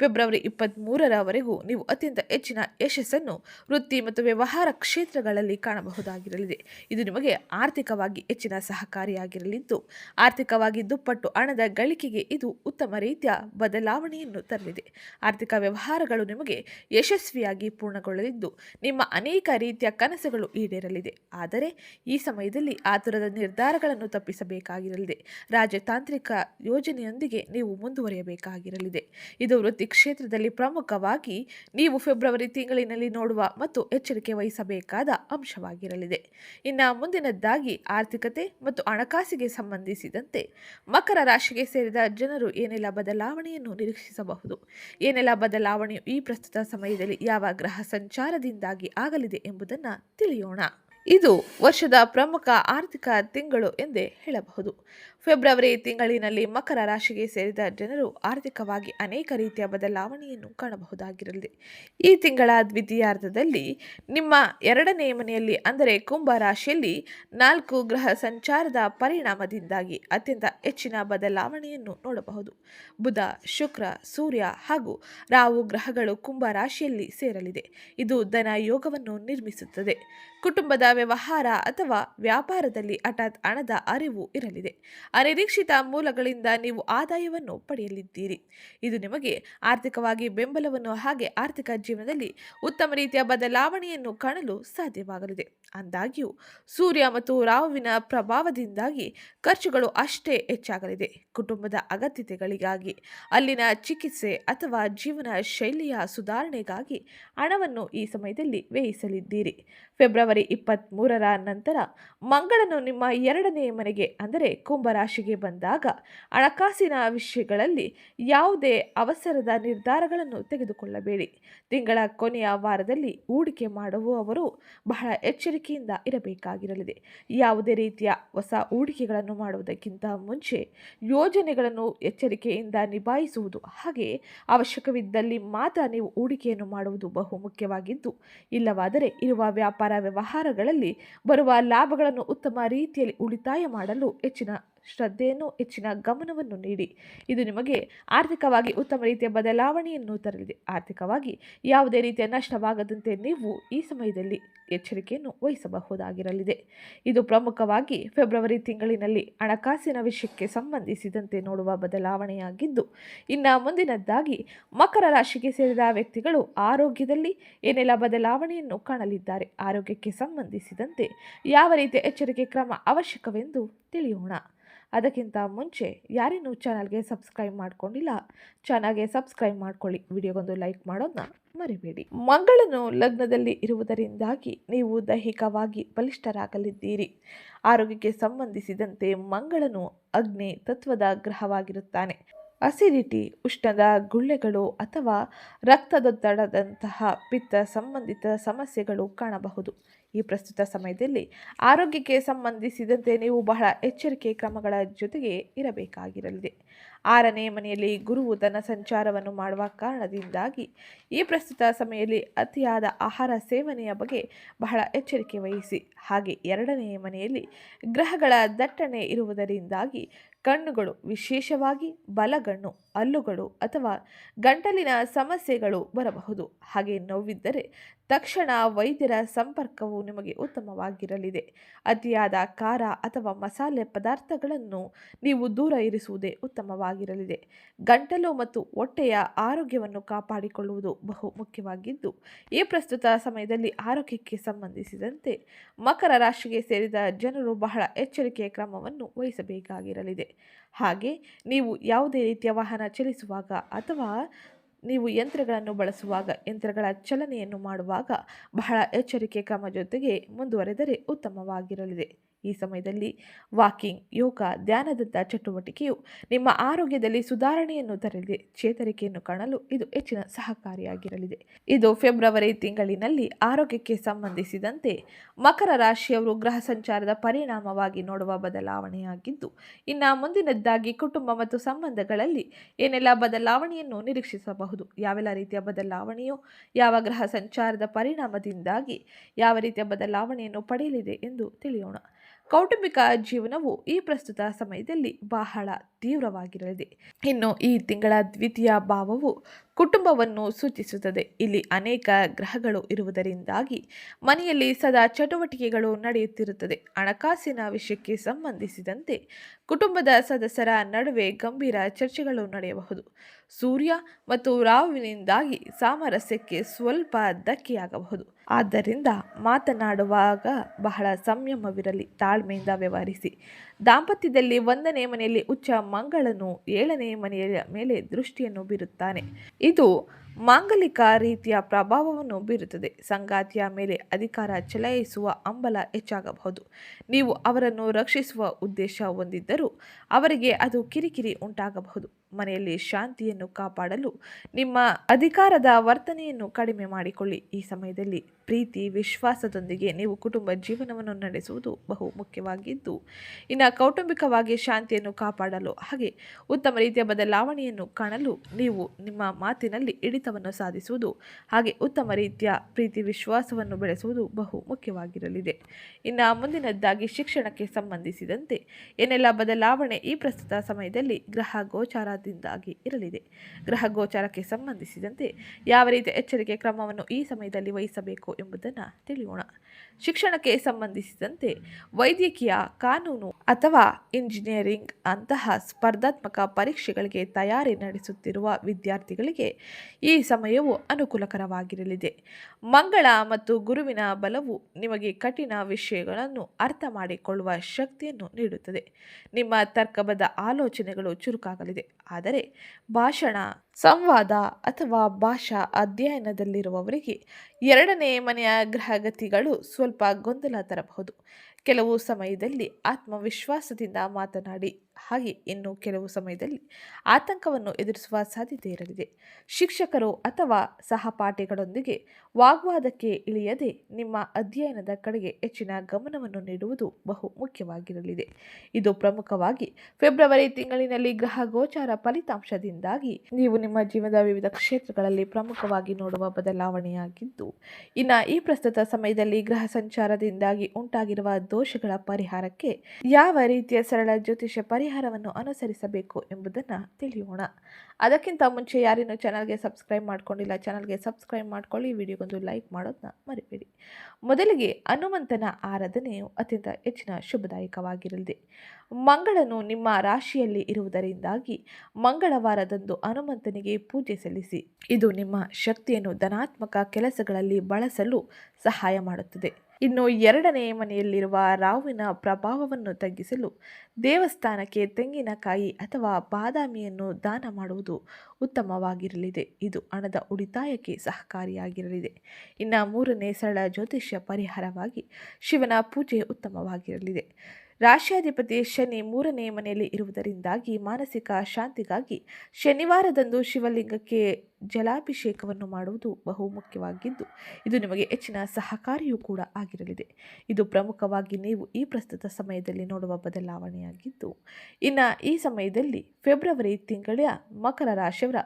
ಫೆಬ್ರವರಿ ಇಪ್ಪತ್ತ್ಮೂರರವರೆಗೂ ನೀವು ಅತ್ಯಂತ ಹೆಚ್ಚಿನ ಯಶಸ್ಸನ್ನು ವೃತ್ತಿ ಮತ್ತು ವ್ಯವಹಾರ ಕ್ಷೇತ್ರಗಳಲ್ಲಿ ಕಾಣಬಹುದಾಗಿರಲಿದೆ ಇದು ನಿಮಗೆ ಆರ್ಥಿಕವಾಗಿ ಹೆಚ್ಚಿನ ಸಹಕಾರಿಯಾಗಿರಲಿದ್ದು, ಆರ್ಥಿಕವಾಗಿ ದುಪ್ಪಟ್ಟು ಹಣದ ಗಳಿಕೆಗೆ ಇದು ಉತ್ತಮ ರೀತಿಯ ಬದಲಾವಣೆಯನ್ನು ತರಲಿದೆ. ಆರ್ಥಿಕ ವ್ಯವಹಾರಗಳು ನಿಮಗೆ ಯಶಸ್ವಿಯಾಗಿ ಪೂರ್ಣಗೊಳ್ಳಲಿದ್ದು, ನಿಮ್ಮ ಅನೇಕ ರೀತಿಯ ಕನಸುಗಳು ಈಡೇರಲಿದೆ. ಆದರೆ ಈ ಸಮಯದಲ್ಲಿ ಆತುರದ ನಿರ್ಧಾರಗಳನ್ನು ತಪ್ಪಿಸಬೇಕಾಗಿರಲಿದೆ. ರಾಜತಾಂತ್ರಿಕ ಯೋಜನೆಯೊಂದಿಗೆ ನೀವು ಮುಂದುವರಿಯಬೇಕಾಗಿರಲಿದೆ. ಇದು ವೃತ್ತಿ ಕ್ಷೇತ್ರದಲ್ಲಿ ಪ್ರಮುಖವಾಗಿ ನೀವು ಫೆಬ್ರವರಿ ತಿಂಗಳಿನಲ್ಲಿ ನೋಡುವ ಮತ್ತು ಎಚ್ಚರಿಕೆ ವಹಿಸಬೇಕಾದ ಅಂಶವಾಗಿರಲಿದೆ. ಇನ್ನು ಮುಂದಿನದ್ದಾಗಿ ಆರ್ಥಿಕತೆ ಮತ್ತು ಹಣಕಾಸಿಗೆ ಸಂಬಂಧಿಸಿದಂತೆ ಮಕರ ರಾಶಿಗೆ ಸೇರಿದ ಜನರು ಏನೆಲ್ಲ ಬದಲಾವಣೆಯನ್ನು ನಿರೀಕ್ಷಿಸಬಹುದು? ಏನೆಲ್ಲ ಬದಲಾವಣೆಯು ಈ ಪ್ರಸ್ತುತ ಸಮಯದಲ್ಲಿ ಯಾವ ಗ್ರಹ ಸಂಚಾರದಿಂದಾಗಿ ಆಗಲಿದೆ ಎಂಬುದನ್ನು ತಿಳಿಯೋಣ. Arizona ಇದು ವರ್ಷದ ಪ್ರಮುಖ ಆರ್ಥಿಕ ತಿಂಗಳು ಎಂದೇ ಹೇಳಬಹುದು. ಫೆಬ್ರವರಿ ತಿಂಗಳಿನಲ್ಲಿ ಮಕರ ರಾಶಿಗೆ ಸೇರಿದ ಜನರು ಆರ್ಥಿಕವಾಗಿ ಅನೇಕ ರೀತಿಯ ಬದಲಾವಣೆಯನ್ನು ಕಾಣಬಹುದಾಗಿರಲಿದೆ ಈ ತಿಂಗಳ ದ್ವಿತೀಯಾರ್ಧದಲ್ಲಿ ನಿಮ್ಮ ಎರಡನೇ ಮನೆಯಲ್ಲಿ ಅಂದರೆ ಕುಂಭ ರಾಶಿಯಲ್ಲಿ ನಾಲ್ಕು ಗ್ರಹ ಸಂಚಾರದ ಪರಿಣಾಮದಿಂದಾಗಿ ಅತ್ಯಂತ ಹೆಚ್ಚಿನ ಬದಲಾವಣೆಯನ್ನು ನೋಡಬಹುದು. ಬುಧ, ಶುಕ್ರ, ಸೂರ್ಯ ಹಾಗೂ ರಾಹು ಗ್ರಹಗಳು ಕುಂಭ ರಾಶಿಯಲ್ಲಿ ಸೇರಲಿದೆ. ಇದು ಧನ ಯೋಗವನ್ನು ನಿರ್ಮಿಸುತ್ತದೆ. ಕುಟುಂಬದ ವ್ಯವಹಾರ ಅಥವಾ ವ್ಯಾಪಾರದಲ್ಲಿ ಹಠಾತ್ ಹಣದ ಅರಿವು ಇರಲಿದೆ. ಅನಿರೀಕ್ಷಿತ ಮೂಲಗಳಿಂದ ನೀವು ಆದಾಯವನ್ನು ಪಡೆಯಲಿದ್ದೀರಿ. ಇದು ನಿಮಗೆ ಆರ್ಥಿಕವಾಗಿ ಬೆಂಬಲವನ್ನು ಹಾಗೆ ಆರ್ಥಿಕ ಜೀವನದಲ್ಲಿ ಉತ್ತಮ ರೀತಿಯ ಬದಲಾವಣೆಯನ್ನು ಕಾಣಲು ಸಾಧ್ಯವಾಗಲಿದೆ. ಅಂದಾಗ್ಯೂ ಸೂರ್ಯ ಮತ್ತು ರಾಹುವಿನ ಪ್ರಭಾವದಿಂದಾಗಿ ಖರ್ಚುಗಳು ಅಷ್ಟೇ ಹೆಚ್ಚಾಗಲಿದೆ. ಕುಟುಂಬದ ಅಗತ್ಯತೆಗಳಿಗಾಗಿ, ಅಲ್ಲಿನ ಚಿಕಿತ್ಸೆ ಅಥವಾ ಜೀವನ ಶೈಲಿಯ ಸುಧಾರಣೆಗಾಗಿ ಹಣವನ್ನು ಈ ಸಮಯದಲ್ಲಿ ವ್ಯಯಿಸಲಿದ್ದೀರಿ. ಫೆಬ್ರವರಿ ಇಪ್ಪತ್ತ್ಮೂರರ ನಂತರ ಮಂಗಳನು ನಿಮ್ಮ ಎರಡನೇ ಮನೆಗೆ, ಅಂದರೆ ಕುಂಭರಾಶಿಗೆ ಬಂದಾಗ ಹಣಕಾಸಿನ ವಿಷಯಗಳಲ್ಲಿ ಯಾವುದೇ ಅವಸರದ ನಿರ್ಧಾರಗಳನ್ನು ತೆಗೆದುಕೊಳ್ಳಬೇಡಿ. ತಿಂಗಳ ಕೊನೆಯ ವಾರದಲ್ಲಿ ಹೂಡಿಕೆ ಮಾಡುವವರು ಬಹಳ ಎಚ್ಚರಿಕೆಯಿಂದ ಇರಬೇಕಾಗಿರಲಿದೆ. ಯಾವುದೇ ರೀತಿಯ ಹೊಸ ಹೂಡಿಕೆಗಳನ್ನು ಮಾಡುವುದಕ್ಕಿಂತ ಮುಂಚೆ ಯೋಜನೆಗಳನ್ನು ಎಚ್ಚರಿಕೆಯಿಂದ ನಿಭಾಯಿಸುವುದು ಹಾಗೆ ಅವಶ್ಯಕವಿದ್ದಲ್ಲಿ ಮಾತ್ರ ನೀವು ಹೂಡಿಕೆಯನ್ನು ಮಾಡುವುದು ಬಹು ಮುಖ್ಯವಾಗಿದ್ದು, ಇಲ್ಲವಾದರೆ ಇರುವ ವ್ಯಾಪಾರ ವ್ಯವಹಾರಗಳಲ್ಲಿ ಬರುವ ಲಾಭಗಳನ್ನು ಉತ್ತಮ ರೀತಿಯಲ್ಲಿ ಉಳಿತಾಯ ಮಾಡಲು ಹೆಚ್ಚಿನ ಶ್ರದ್ಧೆಯನ್ನು ಹೆಚ್ಚಿನ ಗಮನವನ್ನು ನೀಡಿ. ಇದು ನಿಮಗೆ ಆರ್ಥಿಕವಾಗಿ ಉತ್ತಮ ರೀತಿಯ ಬದಲಾವಣೆಯನ್ನು ತರಲಿದೆ. ಆರ್ಥಿಕವಾಗಿ ಯಾವುದೇ ರೀತಿಯ ನಷ್ಟವಾಗದಂತೆ ನೀವು ಈ ಸಮಯದಲ್ಲಿ ಎಚ್ಚರಿಕೆಯನ್ನು ವಹಿಸಬಹುದಾಗಿರಲಿದೆ. ಇದು ಪ್ರಮುಖವಾಗಿ ಫೆಬ್ರವರಿ ತಿಂಗಳಿನಲ್ಲಿ ಹಣಕಾಸಿನ ವಿಷಯಕ್ಕೆ ಸಂಬಂಧಿಸಿದಂತೆ ನೋಡುವ ಬದಲಾವಣೆಯಾಗಿದ್ದು, ಇನ್ನು ಮುಂದಿನದ್ದಾಗಿ ಮಕರ ರಾಶಿಗೆ ಸೇರಿದ ವ್ಯಕ್ತಿಗಳು ಆರೋಗ್ಯದಲ್ಲಿ ಏನೆಲ್ಲ ಬದಲಾವಣೆಯನ್ನು ಕಾಣಲಿದ್ದಾರೆ, ಆರೋಗ್ಯಕ್ಕೆ ಸಂಬಂಧಿಸಿದಂತೆ ಯಾವ ರೀತಿಯ ಎಚ್ಚರಿಕೆ ಕ್ರಮ ಅವಶ್ಯಕವೆಂದು ತಿಳಿಯೋಣ. ಅದಕ್ಕಿಂತ ಮುಂಚೆ ಯಾರೇನು ಚಾನಲ್ಗೆ ಸಬ್ಸ್ಕ್ರೈಬ್ ಮಾಡ್ಕೊಂಡಿಲ್ಲ ಚಾನಲ್ಗೆ ಸಬ್ಸ್ಕ್ರೈಬ್ ಮಾಡ್ಕೊಳ್ಳಿ. ವಿಡಿಯೋಗೊಂದು ಲೈಕ್ ಮಾಡೋದನ್ನ ಮರಿಬೇಡಿ. ಮಂಗಳನು ಲಗ್ನದಲ್ಲಿ ಇರುವುದರಿಂದಾಗಿ ನೀವು ದೈಹಿಕವಾಗಿ ಬಲಿಷ್ಠರಾಗಲಿದ್ದೀರಿ. ಆರೋಗ್ಯಕ್ಕೆ ಸಂಬಂಧಿಸಿದಂತೆ ಮಂಗಳನು ಅಗ್ನಿ ತತ್ವದ ಗ್ರಹವಾಗಿರುತ್ತಾನೆ. ಅಸಿಡಿಟಿ, ಉಷ್ಣದ ಗುಳ್ಳೆಗಳು ಅಥವಾ ರಕ್ತದೊತ್ತಡದಂತಹ ಪಿತ್ತ ಸಂಬಂಧಿತ ಸಮಸ್ಯೆಗಳು ಕಾಣಬಹುದು. ಈ ಪ್ರಸ್ತುತ ಸಮಯದಲ್ಲಿ ಆರೋಗ್ಯಕ್ಕೆ ಸಂಬಂಧಿಸಿದಂತೆ ನೀವು ಬಹಳ ಎಚ್ಚರಿಕೆ ಕ್ರಮಗಳ ಜೊತೆಗೆ ಇರಬೇಕಾಗಿರಲಿದೆ. ಆರನೇ ಮನೆಯಲ್ಲಿ ಗುರುವು ತನ್ನ ಸಂಚಾರವನ್ನು ಮಾಡುವ ಕಾರಣದಿಂದಾಗಿ ಈ ಪ್ರಸ್ತುತ ಸಮಯದಲ್ಲಿ ಅತಿಯಾದ ಆಹಾರ ಸೇವನೆಯ ಬಗ್ಗೆ ಬಹಳ ಎಚ್ಚರಿಕೆ ವಹಿಸಿ, ಹಾಗೆ ಎರಡನೇ ಮನೆಯಲ್ಲಿ ಗ್ರಹಗಳ ದಟ್ಟಣೆ ಇರುವುದರಿಂದಾಗಿ ಕಣ್ಣುಗಳು ವಿಶೇಷವಾಗಿ ಬಲಗಣ್ಣು ಹಲ್ಲುಗಳು ಅಥವಾ ಗಂಟಲಿನ ಸಮಸ್ಯೆಗಳು ಬರಬಹುದು. ಹಾಗೆ ನೋವಿದ್ದರೆ ತಕ್ಷಣ ವೈದ್ಯರ ಸಂಪರ್ಕವು ನಿಮಗೆ ಉತ್ತಮವಾಗಿರಲಿದೆ. ಅತಿಯಾದ ಖಾರ ಅಥವಾ ಮಸಾಲೆ ಪದಾರ್ಥಗಳನ್ನು ನೀವು ದೂರ ಇರಿಸುವುದೇ ಉತ್ತಮವಾಗಿರಲಿದೆ. ಗಂಟಲು ಮತ್ತು ಹೊಟ್ಟೆಯ ಆರೋಗ್ಯವನ್ನು ಕಾಪಾಡಿಕೊಳ್ಳುವುದು ಬಹು ಮುಖ್ಯವಾಗಿದ್ದು, ಈ ಪ್ರಸ್ತುತ ಸಮಯದಲ್ಲಿ ಆರೋಗ್ಯಕ್ಕೆ ಸಂಬಂಧಿಸಿದಂತೆ ಮಕರ ರಾಶಿಗೆ ಸೇರಿದ ಜನರು ಬಹಳ ಎಚ್ಚರಿಕೆಯ ಕ್ರಮವನ್ನು ವಹಿಸಬೇಕಾಗಿರಲಿದೆ. ಹಾಗೆ, ನೀವು ಯಾವುದೇ ರೀತಿಯ ವಾಹನ ಚಲಿಸುವಾಗ ಅಥವಾ ನೀವು ಯಂತ್ರಗಳನ್ನು ಬಳಸುವಾಗ ಯಂತ್ರಗಳ ಚಲನೆಯನ್ನು ಮಾಡುವಾಗ ಬಹಳ ಎಚ್ಚರಿಕೆ ಕ್ರಮ ಜೊತೆಗೆ ಮುಂದುವರೆದರೆ ಉತ್ತಮವಾಗಿರಲಿದೆ. ಈ ಸಮಯದಲ್ಲಿ ವಾಕಿಂಗ್, ಯೋಗ ಧ್ಯಾನದಂಥ ಚಟುವಟಿಕೆಯು ನಿಮ್ಮ ಆರೋಗ್ಯದಲ್ಲಿ ಸುಧಾರಣೆಯನ್ನು ತರಲಿದೆ ಚೇತರಿಕೆಯನ್ನು ಕಾಣಲು ಇದು ಹೆಚ್ಚಿನ ಸಹಕಾರಿಯಾಗಿರಲಿದೆ. ಇದು ಫೆಬ್ರವರಿ ತಿಂಗಳಿನಲ್ಲಿ ಆರೋಗ್ಯಕ್ಕೆ ಸಂಬಂಧಿಸಿದಂತೆ ಮಕರ ರಾಶಿಯವರು ಗ್ರಹ ಸಂಚಾರದ ಪರಿಣಾಮವಾಗಿ ನೋಡುವ ಬದಲಾವಣೆಯಾಗಿದ್ದು, ಇನ್ನು ಮುಂದಿನದ್ದಾಗಿ ಕುಟುಂಬ ಮತ್ತು ಸಂಬಂಧಗಳಲ್ಲಿ ಏನೆಲ್ಲ ಬದಲಾವಣೆಯನ್ನು ನಿರೀಕ್ಷಿಸಬಹುದು, ಯಾವೆಲ್ಲ ರೀತಿಯ ಬದಲಾವಣೆಯು ಯಾವ ಗ್ರಹ ಸಂಚಾರದ ಪರಿಣಾಮದಿಂದಾಗಿ ಯಾವ ರೀತಿಯ ಬದಲಾವಣೆಯನ್ನು ಪಡೆಯಲಿದೆ ಎಂದು ತಿಳಿಯೋಣ. ಕೌಟುಂಬಿಕ ಜೀವನವು ಈ ಪ್ರಸ್ತುತ ಸಮಯದಲ್ಲಿ ಬಹಳ ತೀವ್ರವಾಗಿರಲಿದೆ. ಇನ್ನು ಈ ತಿಂಗಳ ದ್ವಿತೀಯ ಭಾವವು ಕುಟುಂಬವನ್ನು ಸೂಚಿಸುತ್ತದೆ. ಇಲ್ಲಿ ಅನೇಕ ಗ್ರಹಗಳು ಇರುವುದರಿಂದಾಗಿ ಮನೆಯಲ್ಲಿ ಸದಾ ಚಟುವಟಿಕೆಗಳು ನಡೆಯುತ್ತಿರುತ್ತದೆ. ಹಣಕಾಸಿನ ವಿಷಯಕ್ಕೆ ಸಂಬಂಧಿಸಿದಂತೆ ಕುಟುಂಬದ ಸದಸ್ಯರ ನಡುವೆ ಗಂಭೀರ ಚರ್ಚೆಗಳು ನಡೆಯಬಹುದು. ಸೂರ್ಯ ಮತ್ತು ರಾಹುವಿನಿಂದಾಗಿ ಸಾಮರಸ್ಯಕ್ಕೆ ಸ್ವಲ್ಪ ಧಕ್ಕೆಯಾಗಬಹುದು. ಆದ್ದರಿಂದ ಮಾತನಾಡುವಾಗ ಬಹಳ ಸಂಯಮವಿರಲಿ, ತಾಳ್ಮೆಯಿಂದ ವ್ಯವಹರಿಸಿ. ದಾಂಪತ್ಯದಲ್ಲಿ ಒಂದನೇ ಮನೆಯಲ್ಲಿ ಉಚ್ಚ ಮಂಗಳನು ಏಳನೇ ಮನೆಯ ಮೇಲೆ ದೃಷ್ಟಿಯನ್ನು ಬೀರುತ್ತಾನೆ. ಇದು ಮಾಂಗಲಿಕ ರೀತಿಯ ಪ್ರಭಾವವನ್ನು ಬೀರುತ್ತದೆ. ಸಂಗಾತಿಯ ಮೇಲೆ ಅಧಿಕಾರ ಚಲಾಯಿಸುವ ಅಂಬಲ ಹೆಚ್ಚಾಗಬಹುದು. ನೀವು ಅವರನ್ನು ರಕ್ಷಿಸುವ ಉದ್ದೇಶ ಹೊಂದಿದ್ದರೂ ಅವರಿಗೆ ಅದು ಕಿರಿಕಿರಿ ಉಂಟಾಗಬಹುದು. ಮನೆಯಲ್ಲಿ ಶಾಂತಿಯನ್ನು ಕಾಪಾಡಲು ನಿಮ್ಮ ಅಧಿಕಾರದ ವರ್ತನೆಯನ್ನು ಕಡಿಮೆ ಮಾಡಿಕೊಳ್ಳಿ. ಈ ಸಮಯದಲ್ಲಿ ಪ್ರೀತಿ, ವಿಶ್ವಾಸದೊಂದಿಗೆ ನೀವು ಕುಟುಂಬ ಜೀವನವನ್ನು ನಡೆಸುವುದು ಬಹು ಮುಖ್ಯವಾಗಿದ್ದು, ಇನ್ನು ಕೌಟುಂಬಿಕವಾಗಿ ಶಾಂತಿಯನ್ನು ಕಾಪಾಡಲು ಹಾಗೆ ಉತ್ತಮ ರೀತಿಯ ಬದಲಾವಣೆಯನ್ನು ಕಾಣಲು ನೀವು ನಿಮ್ಮ ಮಾತಿನಲ್ಲಿ ಹಿಡಿತವನ್ನು ಸಾಧಿಸುವುದು ಹಾಗೆ ಉತ್ತಮ ರೀತಿಯ ಪ್ರೀತಿ, ವಿಶ್ವಾಸವನ್ನು ಬೆಳೆಸುವುದು ಬಹು ಮುಖ್ಯವಾಗಿರಲಿದೆ. ಇನ್ನು ಮುಂದಿನದ್ದಾಗಿ ಶಿಕ್ಷಣಕ್ಕೆ ಸಂಬಂಧಿಸಿದಂತೆ ಏನೆಲ್ಲ ಬದಲಾವಣೆ ಈ ಪ್ರಸ್ತುತ ಸಮಯದಲ್ಲಿ ಗ್ರಹ ಗೋಚಾರದಿಂದಾಗಿ ಇರಲಿದೆ. ಗ್ರಹ ಗೋಚಾರಕ್ಕೆ ಸಂಬಂಧಿಸಿದಂತೆ ಯಾವ ರೀತಿಯ ಎಚ್ಚರಿಕೆ ಕ್ರಮವನ್ನು ಈ ಸಮಯದಲ್ಲಿ ವಹಿಸಬೇಕು ಎಂಬುದನ್ನು ತಿಳಿಯೋಣ. ಶಿಕ್ಷಣಕ್ಕೆ ಸಂಬಂಧಿಸಿದಂತೆ ವೈದ್ಯಕೀಯ ಕಾನೂನು ಅಥವಾ ಇಂಜಿನಿಯರಿಂಗ್ ಅಂತಹ ಸ್ಪರ್ಧಾತ್ಮಕ ಪರೀಕ್ಷೆಗಳಿಗೆ ತಯಾರಿ ನಡೆಸುತ್ತಿರುವ ವಿದ್ಯಾರ್ಥಿಗಳಿಗೆ ಈ ಸಮಯವು ಅನುಕೂಲಕರವಾಗಿರಲಿದೆ. ಮಂಗಳ ಮತ್ತು ಗುರುವಿನ ಬಲವು ನಿಮಗೆ ಕಠಿಣ ವಿಷಯಗಳನ್ನು ಅರ್ಥ ಮಾಡಿಕೊಳ್ಳುವ ಶಕ್ತಿಯನ್ನು ನೀಡುತ್ತದೆ. ನಿಮ್ಮ ತರ್ಕಬದ್ಧ ಆಲೋಚನೆಗಳು ಚುರುಕಾಗಲಿದೆ. ಆದರೆ ಭಾಷಣ, ಸಂವಾದ ಅಥವಾ ಭಾಷಾ ಅಧ್ಯಯನದಲ್ಲಿರುವವರಿಗೆ ಎರಡನೇ ಮನೆಯ ಗ್ರಹಗತಿಗಳು ಸ್ವಲ್ಪ ಗೊಂದಲ ತರಬಹುದು. ಕೆಲವು ಸಮಯದಲ್ಲಿ ಆತ್ಮವಿಶ್ವಾಸದಿಂದ ಮಾತನಾಡಿ. ಹಾಗೆ ಇನ್ನು ಕೆಲವು ಸಮಯದಲ್ಲಿ ಆತಂಕವನ್ನು ಎದುರಿಸುವ ಸಾಧ್ಯತೆ ಇರಲಿದೆ. ಶಿಕ್ಷಕರು ಅಥವಾ ಸಹಪಾಠಿಗಳೊಂದಿಗೆ ವಾಗ್ವಾದಕ್ಕೆ ಇಳಿಯದೆ ನಿಮ್ಮ ಅಧ್ಯಯನದ ಕಡೆಗೆ ಹೆಚ್ಚಿನ ಗಮನವನ್ನು ನೀಡುವುದು ಬಹು ಮುಖ್ಯವಾಗಿರಲಿದೆ. ಇದು ಪ್ರಮುಖವಾಗಿ ಫೆಬ್ರವರಿ ತಿಂಗಳಿನಲ್ಲಿ ಗ್ರಹ ಗೋಚಾರ ಫಲಿತಾಂಶದಿಂದಾಗಿ ನೀವು ನಿಮ್ಮ ಜೀವನದ ವಿವಿಧ ಕ್ಷೇತ್ರಗಳಲ್ಲಿ ಪ್ರಮುಖವಾಗಿ ನೋಡುವ ಬದಲಾವಣೆಯಾಗಿದ್ದು, ಇನ್ನು ಈ ಪ್ರಸ್ತುತ ಸಮಯದಲ್ಲಿ ಗ್ರಹ ಸಂಚಾರದಿಂದಾಗಿ ಉಂಟಾಗಿರುವ ದೋಷಗಳ ಪರಿಹಾರಕ್ಕೆ ಯಾವ ರೀತಿಯ ಸರಳ ಜ್ಯೋತಿಷ ಪರಿಹಾರವನ್ನು ಅನುಸರಿಸಬೇಕು ಎಂಬುದನ್ನು ತಿಳಿಯೋಣ. ಅದಕ್ಕಿಂತ ಮುಂಚೆ ಯಾರೇನು ಚಾನಲ್ಗೆ ಸಬ್ಸ್ಕ್ರೈಬ್ ಮಾಡ್ಕೊಂಡಿಲ್ಲ ಚಾನಲ್ಗೆ ಸಬ್ಸ್ಕ್ರೈಬ್ ಮಾಡ್ಕೊಳ್ಳಿ, ವಿಡಿಯೋಗೊಂದು ಲೈಕ್ ಮಾಡೋದನ್ನ ಮರಿಬೇಡಿ. ಮೊದಲಿಗೆ ಹನುಮಂತನ ಆರಾಧನೆಯು ಅತ್ಯಂತ ಹೆಚ್ಚಿನ ಶುಭದಾಯಕವಾಗಿರಲಿದೆ. ಮಂಗಳನು ನಿಮ್ಮ ರಾಶಿಯಲ್ಲಿ ಇರುವುದರಿಂದಾಗಿ ಮಂಗಳವಾರದಂದು ಹನುಮಂತನಿಗೆ ಪೂಜೆ ಸಲ್ಲಿಸಿ, ಇದು ನಿಮ್ಮ ಶಕ್ತಿಯನ್ನು ಧನಾತ್ಮಕ ಕೆಲಸಗಳಲ್ಲಿ ಬಳಸಲು ಸಹಾಯ ಮಾಡುತ್ತದೆ. ಇನ್ನು ಎರಡನೇ ಮನೆಯಲ್ಲಿರುವ ರಾವಿನ ಪ್ರಭಾವವನ್ನು ತಗ್ಗಿಸಲು ದೇವಸ್ಥಾನಕ್ಕೆ ತೆಂಗಿನಕಾಯಿ ಅಥವಾ ಬಾದಾಮಿಯನ್ನು ದಾನ ಮಾಡುವುದು ಉತ್ತಮವಾಗಿರಲಿದೆ. ಇದು ಹಣದ ಉಳಿತಾಯಕ್ಕೆ ಸಹಕಾರಿಯಾಗಿರಲಿದೆ. ಇನ್ನು ಮೂರನೇ ಸರಳ ಜ್ಯೋತಿಷ್ಯ ಪರಿಹಾರವಾಗಿ ಶಿವನ ಪೂಜೆ ಉತ್ತಮವಾಗಿರಲಿದೆ. ರಾಶ್ಯಾಧಿಪತಿ ಶನಿ ಮೂರನೇ ಮನೆಯಲ್ಲಿ ಇರುವುದರಿಂದಾಗಿ ಮಾನಸಿಕ ಶಾಂತಿಗಾಗಿ ಶನಿವಾರದಂದು ಶಿವಲಿಂಗಕ್ಕೆ ಜಲಾಭಿಷೇಕವನ್ನು ಮಾಡುವುದು ಬಹು ಮುಖ್ಯವಾಗಿದ್ದು ಇದು ನಿಮಗೆ ಹೆಚ್ಚಿನ ಸಹಕಾರಿಯೂ ಕೂಡ ಆಗಿರಲಿದೆ. ಇದು ಪ್ರಮುಖವಾಗಿ ನೀವು ಈ ಪ್ರಸ್ತುತ ಸಮಯದಲ್ಲಿ ನೋಡುವ ಬದಲಾವಣೆಯಾಗಿದ್ದು, ಇನ್ನು ಈ ಸಮಯದಲ್ಲಿ ಫೆಬ್ರವರಿ ತಿಂಗಳ ಮಕರ ರಾಶಿಯವರ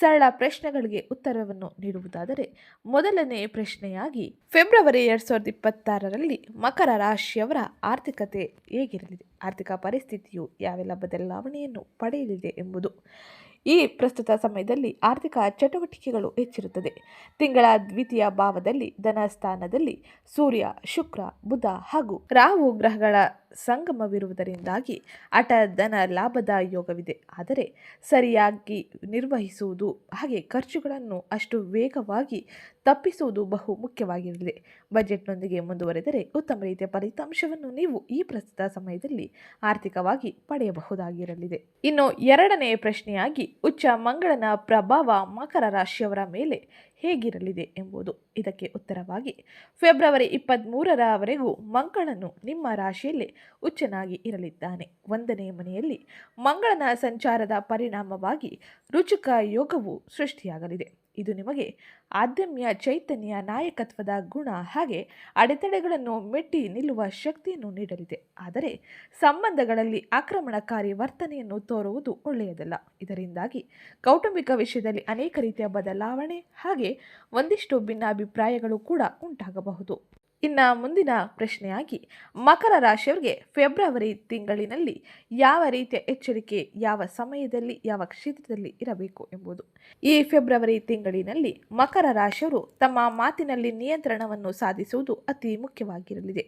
ಸರಳ ಪ್ರಶ್ನೆಗಳಿಗೆ ಉತ್ತರವನ್ನು ನೀಡುವುದಾದರೆ, ಮೊದಲನೇ ಪ್ರಶ್ನೆಯಾಗಿ ಫೆಬ್ರವರಿ ಎರಡು ಸಾವಿರದ ಇಪ್ಪತ್ತಾರರಲ್ಲಿ ಮಕರ ರಾಶಿಯವರ ಆರ್ಥಿಕತೆ ಹೇಗಿರಲಿದೆ? ಆರ್ಥಿಕ ಪರಿಸ್ಥಿತಿಯು ಯಾವೆಲ್ಲ ಬದಲಾವಣೆಯನ್ನು ಪಡೆಯಲಿದೆ ಎಂಬುದು. ಈ ಪ್ರಸ್ತುತ ಸಮಯದಲ್ಲಿ ಆರ್ಥಿಕ ಚಟುವಟಿಕೆಗಳು ಹೆಚ್ಚಿರುತ್ತದೆ. ತಿಂಗಳ ದ್ವಿತೀಯ ಭಾವದಲ್ಲಿ ಧನ ಸ್ಥಾನದಲ್ಲಿ ಸೂರ್ಯ, ಶುಕ್ರ, ಬುಧ ಹಾಗೂ ರಾಹು ಗ್ರಹಗಳ ಸಂಗಮವಿರುವುದರಿಂದಾಗಿ ಹಠ ಧನ ಲಾಭದ ಯೋಗವಿದೆ. ಆದರೆ ಸರಿಯಾಗಿ ನಿರ್ವಹಿಸುವುದು ಹಾಗೆ ಖರ್ಚುಗಳನ್ನು ಅಷ್ಟು ವೇಗವಾಗಿ ತಪ್ಪಿಸುವುದು ಬಹು ಮುಖ್ಯವಾಗಿರಲಿದೆ ಬಜೆಟ್ನೊಂದಿಗೆ ಮುಂದುವರೆದರೆ ಉತ್ತಮ ರೀತಿಯ ಫಲಿತಾಂಶವನ್ನು ನೀವು ಈ ಪ್ರಸ್ತುತ ಸಮಯದಲ್ಲಿ ಆರ್ಥಿಕವಾಗಿ ಪಡೆಯಬಹುದಾಗಿರಲಿದೆ. ಇನ್ನು ಎರಡನೇ ಪ್ರಶ್ನೆಯಾಗಿ, ಉಚ್ಚ ಮಂಗಳನ ಪ್ರಭಾವ ಮಕರ ರಾಶಿಯವರ ಮೇಲೆ ಹೇಗಿರಲಿದೆ ಎಂಬುದು. ಇದಕ್ಕೆ ಉತ್ತರವಾಗಿ, ಫೆಬ್ರವರಿ ಇಪ್ಪತ್ತ್ಮೂರರವರೆಗೂ ಮಂಗಳನು ನಿಮ್ಮ ರಾಶಿಯಲ್ಲಿ ಉಚ್ಚನಾಗಿ ಇರಲಿದ್ದಾನೆ. ಒಂದನೇ ಮನೆಯಲ್ಲಿ ಮಂಗಳನ ಸಂಚಾರದ ಪರಿಣಾಮವಾಗಿ ರುಚಕ ಯೋಗವು ಸೃಷ್ಟಿಯಾಗಲಿದೆ. ಇದು ನಿಮಗೆ ಆದ್ಯಮ್ಯ, ಚೈತನ್ಯ, ನಾಯಕತ್ವದ ಗುಣ ಹಾಗೆ ಅಡೆತಡೆಗಳನ್ನು ಮೆಟ್ಟಿ ನಿಲ್ಲುವ ಶಕ್ತಿಯನ್ನು ನೀಡಲಿದೆ. ಆದರೆ ಸಂಬಂಧಗಳಲ್ಲಿ ಆಕ್ರಮಣಕಾರಿ ವರ್ತನೆಯನ್ನು ತೋರುವುದು ಒಳ್ಳೆಯದಲ್ಲ. ಇದರಿಂದಾಗಿ ಕೌಟುಂಬಿಕ ವಿಷಯದಲ್ಲಿ ಅನೇಕ ರೀತಿಯ ಬದಲಾವಣೆ ಹಾಗೆ ಒಂದಿಷ್ಟು ಭಿನ್ನಾಭಿಪ್ರಾಯಗಳು ಕೂಡ ಉಂಟಾಗಬಹುದು. ಇನ್ನು ಮುಂದಿನ ಪ್ರಶ್ನೆಯಾಗಿ, ಮಕರ ರಾಶಿಯವರಿಗೆ ಫೆಬ್ರವರಿ ತಿಂಗಳಿನಲ್ಲಿ ಯಾವ ರೀತಿಯ ಎಚ್ಚರಿಕೆ, ಯಾವ ಸಮಯದಲ್ಲಿ, ಯಾವ ಕ್ಷೇತ್ರದಲ್ಲಿ ಇರಬೇಕು ಎಂಬುದು. ಈ ಫೆಬ್ರವರಿ ತಿಂಗಳಿನಲ್ಲಿ ಮಕರ ರಾಶಿಯವರು ತಮ್ಮ ಮಾತಿನಲ್ಲಿ ನಿಯಂತ್ರಣವನ್ನು ಸಾಧಿಸುವುದು ಅತಿ ಮುಖ್ಯವಾಗಿರಲಿದೆ.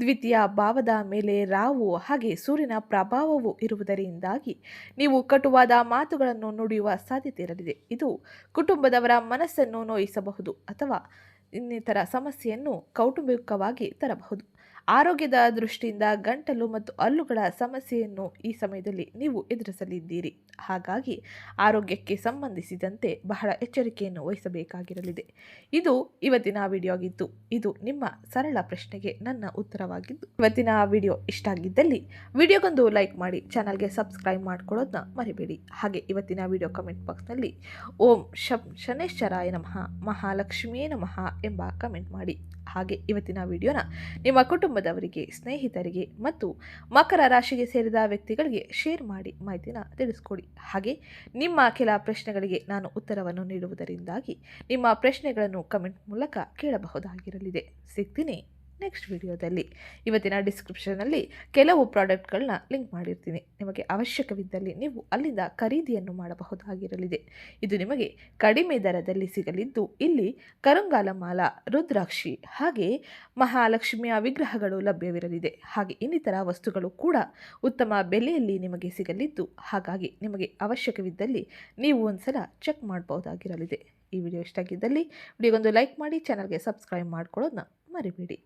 ದ್ವಿತೀಯ ಭಾವದ ಮೇಲೆ ರಾವು ಹಾಗೆ ಸೂರ್ಯನ ಪ್ರಭಾವವು ಇರುವುದರಿಂದಾಗಿ ನೀವು ಕಟುವಾದ ಮಾತುಗಳನ್ನು ನುಡಿಯುವ ಸಾಧ್ಯತೆ ಇರಲಿದೆ. ಇದು ಕುಟುಂಬದವರ ಮನಸ್ಸನ್ನು ನೋಯಿಸಬಹುದು ಅಥವಾ ಇನ್ನಿತರ ಸಮಸ್ಯೆಯನ್ನು ಕೌಟುಂಬಿಕವಾಗಿ ತರಬಹುದು. ಆರೋಗ್ಯದ ದೃಷ್ಟಿಯಿಂದ ಗಂಟಲು ಮತ್ತು ಹಲ್ಲುಗಳ ಸಮಸ್ಯೆಯನ್ನು ಈ ಸಮಯದಲ್ಲಿ ನೀವು ಎದುರಿಸಲಿದ್ದೀರಿ. ಹಾಗಾಗಿ ಆರೋಗ್ಯಕ್ಕೆ ಸಂಬಂಧಿಸಿದಂತೆ ಬಹಳ ಎಚ್ಚರಿಕೆಯನ್ನು ವಹಿಸಬೇಕಾಗಿರಲಿದೆ. ಇದು ಇವತ್ತಿನ ವಿಡಿಯೋ ಆಗಿತ್ತು ಇದು ನಿಮ್ಮ ಸರಳ ಪ್ರಶ್ನೆಗೆ ನನ್ನ ಉತ್ತರವಾಗಿದ್ದು, ಇವತ್ತಿನ ವಿಡಿಯೋ ಇಷ್ಟ ಆಗಿದ್ದಲ್ಲಿ ವಿಡಿಯೋಗೊಂದು ಲೈಕ್ ಮಾಡಿ, ಚಾನಲ್ಗೆ ಸಬ್ಸ್ಕ್ರೈಬ್ ಮಾಡ್ಕೊಳ್ಳೋದನ್ನ ಮರಿಬೇಡಿ. ಹಾಗೆ ಇವತ್ತಿನ ವಿಡಿಯೋ ಕಮೆಂಟ್ ಬಾಕ್ಸ್ನಲ್ಲಿ ಓಂ ಶಂ ಶನೇಶ್ವರಾಯ ನಮಃ, ಮಹಾಲಕ್ಷ್ಮಿಯೇ ನಮಃ ಎಂಬ ಕಮೆಂಟ್ ಮಾಡಿ. ಹಾಗೆ ಇವತ್ತಿನ ವಿಡಿಯೋನ ನಿಮ್ಮ ಕುಟುಂಬದವರಿಗೆ, ಸ್ನೇಹಿತರಿಗೆ ಮತ್ತು ಮಕರ ರಾಶಿಗೆ ಸೇರಿದ ವ್ಯಕ್ತಿಗಳಿಗೆ ಶೇರ್ ಮಾಡಿ ಮಾಹಿತಿನ ತಿಳಿಸ್ಕೊಡಿ. ಹಾಗೆ ನಿಮ್ಮ ಕೆಲ ಪ್ರಶ್ನೆಗಳಿಗೆ ನಾನು ಉತ್ತರವನ್ನು ನೀಡುವುದರಿಂದಾಗಿ ನಿಮ್ಮ ಪ್ರಶ್ನೆಗಳನ್ನು ಕಮೆಂಟ್ ಮೂಲಕ ಕೇಳಬಹುದಾಗಿರಲಿದೆ. ಸಿಗ್ತೀನಿ. ನೆಕ್ಸ್ಟ್ ವಿಡಿಯೋದಲ್ಲಿ ಇವತ್ತಿನ ಡಿಸ್ಕ್ರಿಪ್ಷನ್ನಲ್ಲಿ ಕೆಲವು ಪ್ರಾಡಕ್ಟ್ಗಳನ್ನ ಲಿಂಕ್ ಮಾಡಿರ್ತೀನಿ. ನಿಮಗೆ ಅವಶ್ಯಕವಿದ್ದಲ್ಲಿ ನೀವು ಅಲ್ಲಿಂದ ಖರೀದಿಯನ್ನು ಮಾಡಬಹುದಾಗಿರಲಿದೆ. ಇದು ನಿಮಗೆ ಕಡಿಮೆ ದರದಲ್ಲಿ ಸಿಗಲಿದ್ದು, ಇಲ್ಲಿ ಕರುಂಗಾಲ ಕರುಂಗಾಲಮಾಲ, ರುದ್ರಾಕ್ಷಿ ಹಾಗೆ ಮಹಾಲಕ್ಷ್ಮಿಯ ವಿಗ್ರಹಗಳು ಲಭ್ಯವಿರಲಿದೆ. ಹಾಗೆ ಇನ್ನಿತರ ವಸ್ತುಗಳು ಕೂಡ ಉತ್ತಮ ಬೆಲೆಯಲ್ಲಿ ನಿಮಗೆ ಸಿಗಲಿದ್ದು, ಹಾಗಾಗಿ ನಿಮಗೆ ಅವಶ್ಯಕವಿದ್ದಲ್ಲಿ ನೀವು ಒಂದ್ಸಲ ಚೆಕ್ ಮಾಡಬಹುದಾಗಿರಲಿದೆ. ಈ ವಿಡಿಯೋ ಇಷ್ಟ ಆಗಿದ್ದಲ್ಲಿ, ವಿಡಿಯೋಗೊಂದು ಲೈಕ್ ಮಾಡಿ ಚಾನಲ್ಗೆ ಸಬ್ಸ್ಕ್ರೈಬ್ ಮಾಡ್ಕೊಳ್ಳೋದನ್ನ ಮರಿಬೇಡಿ.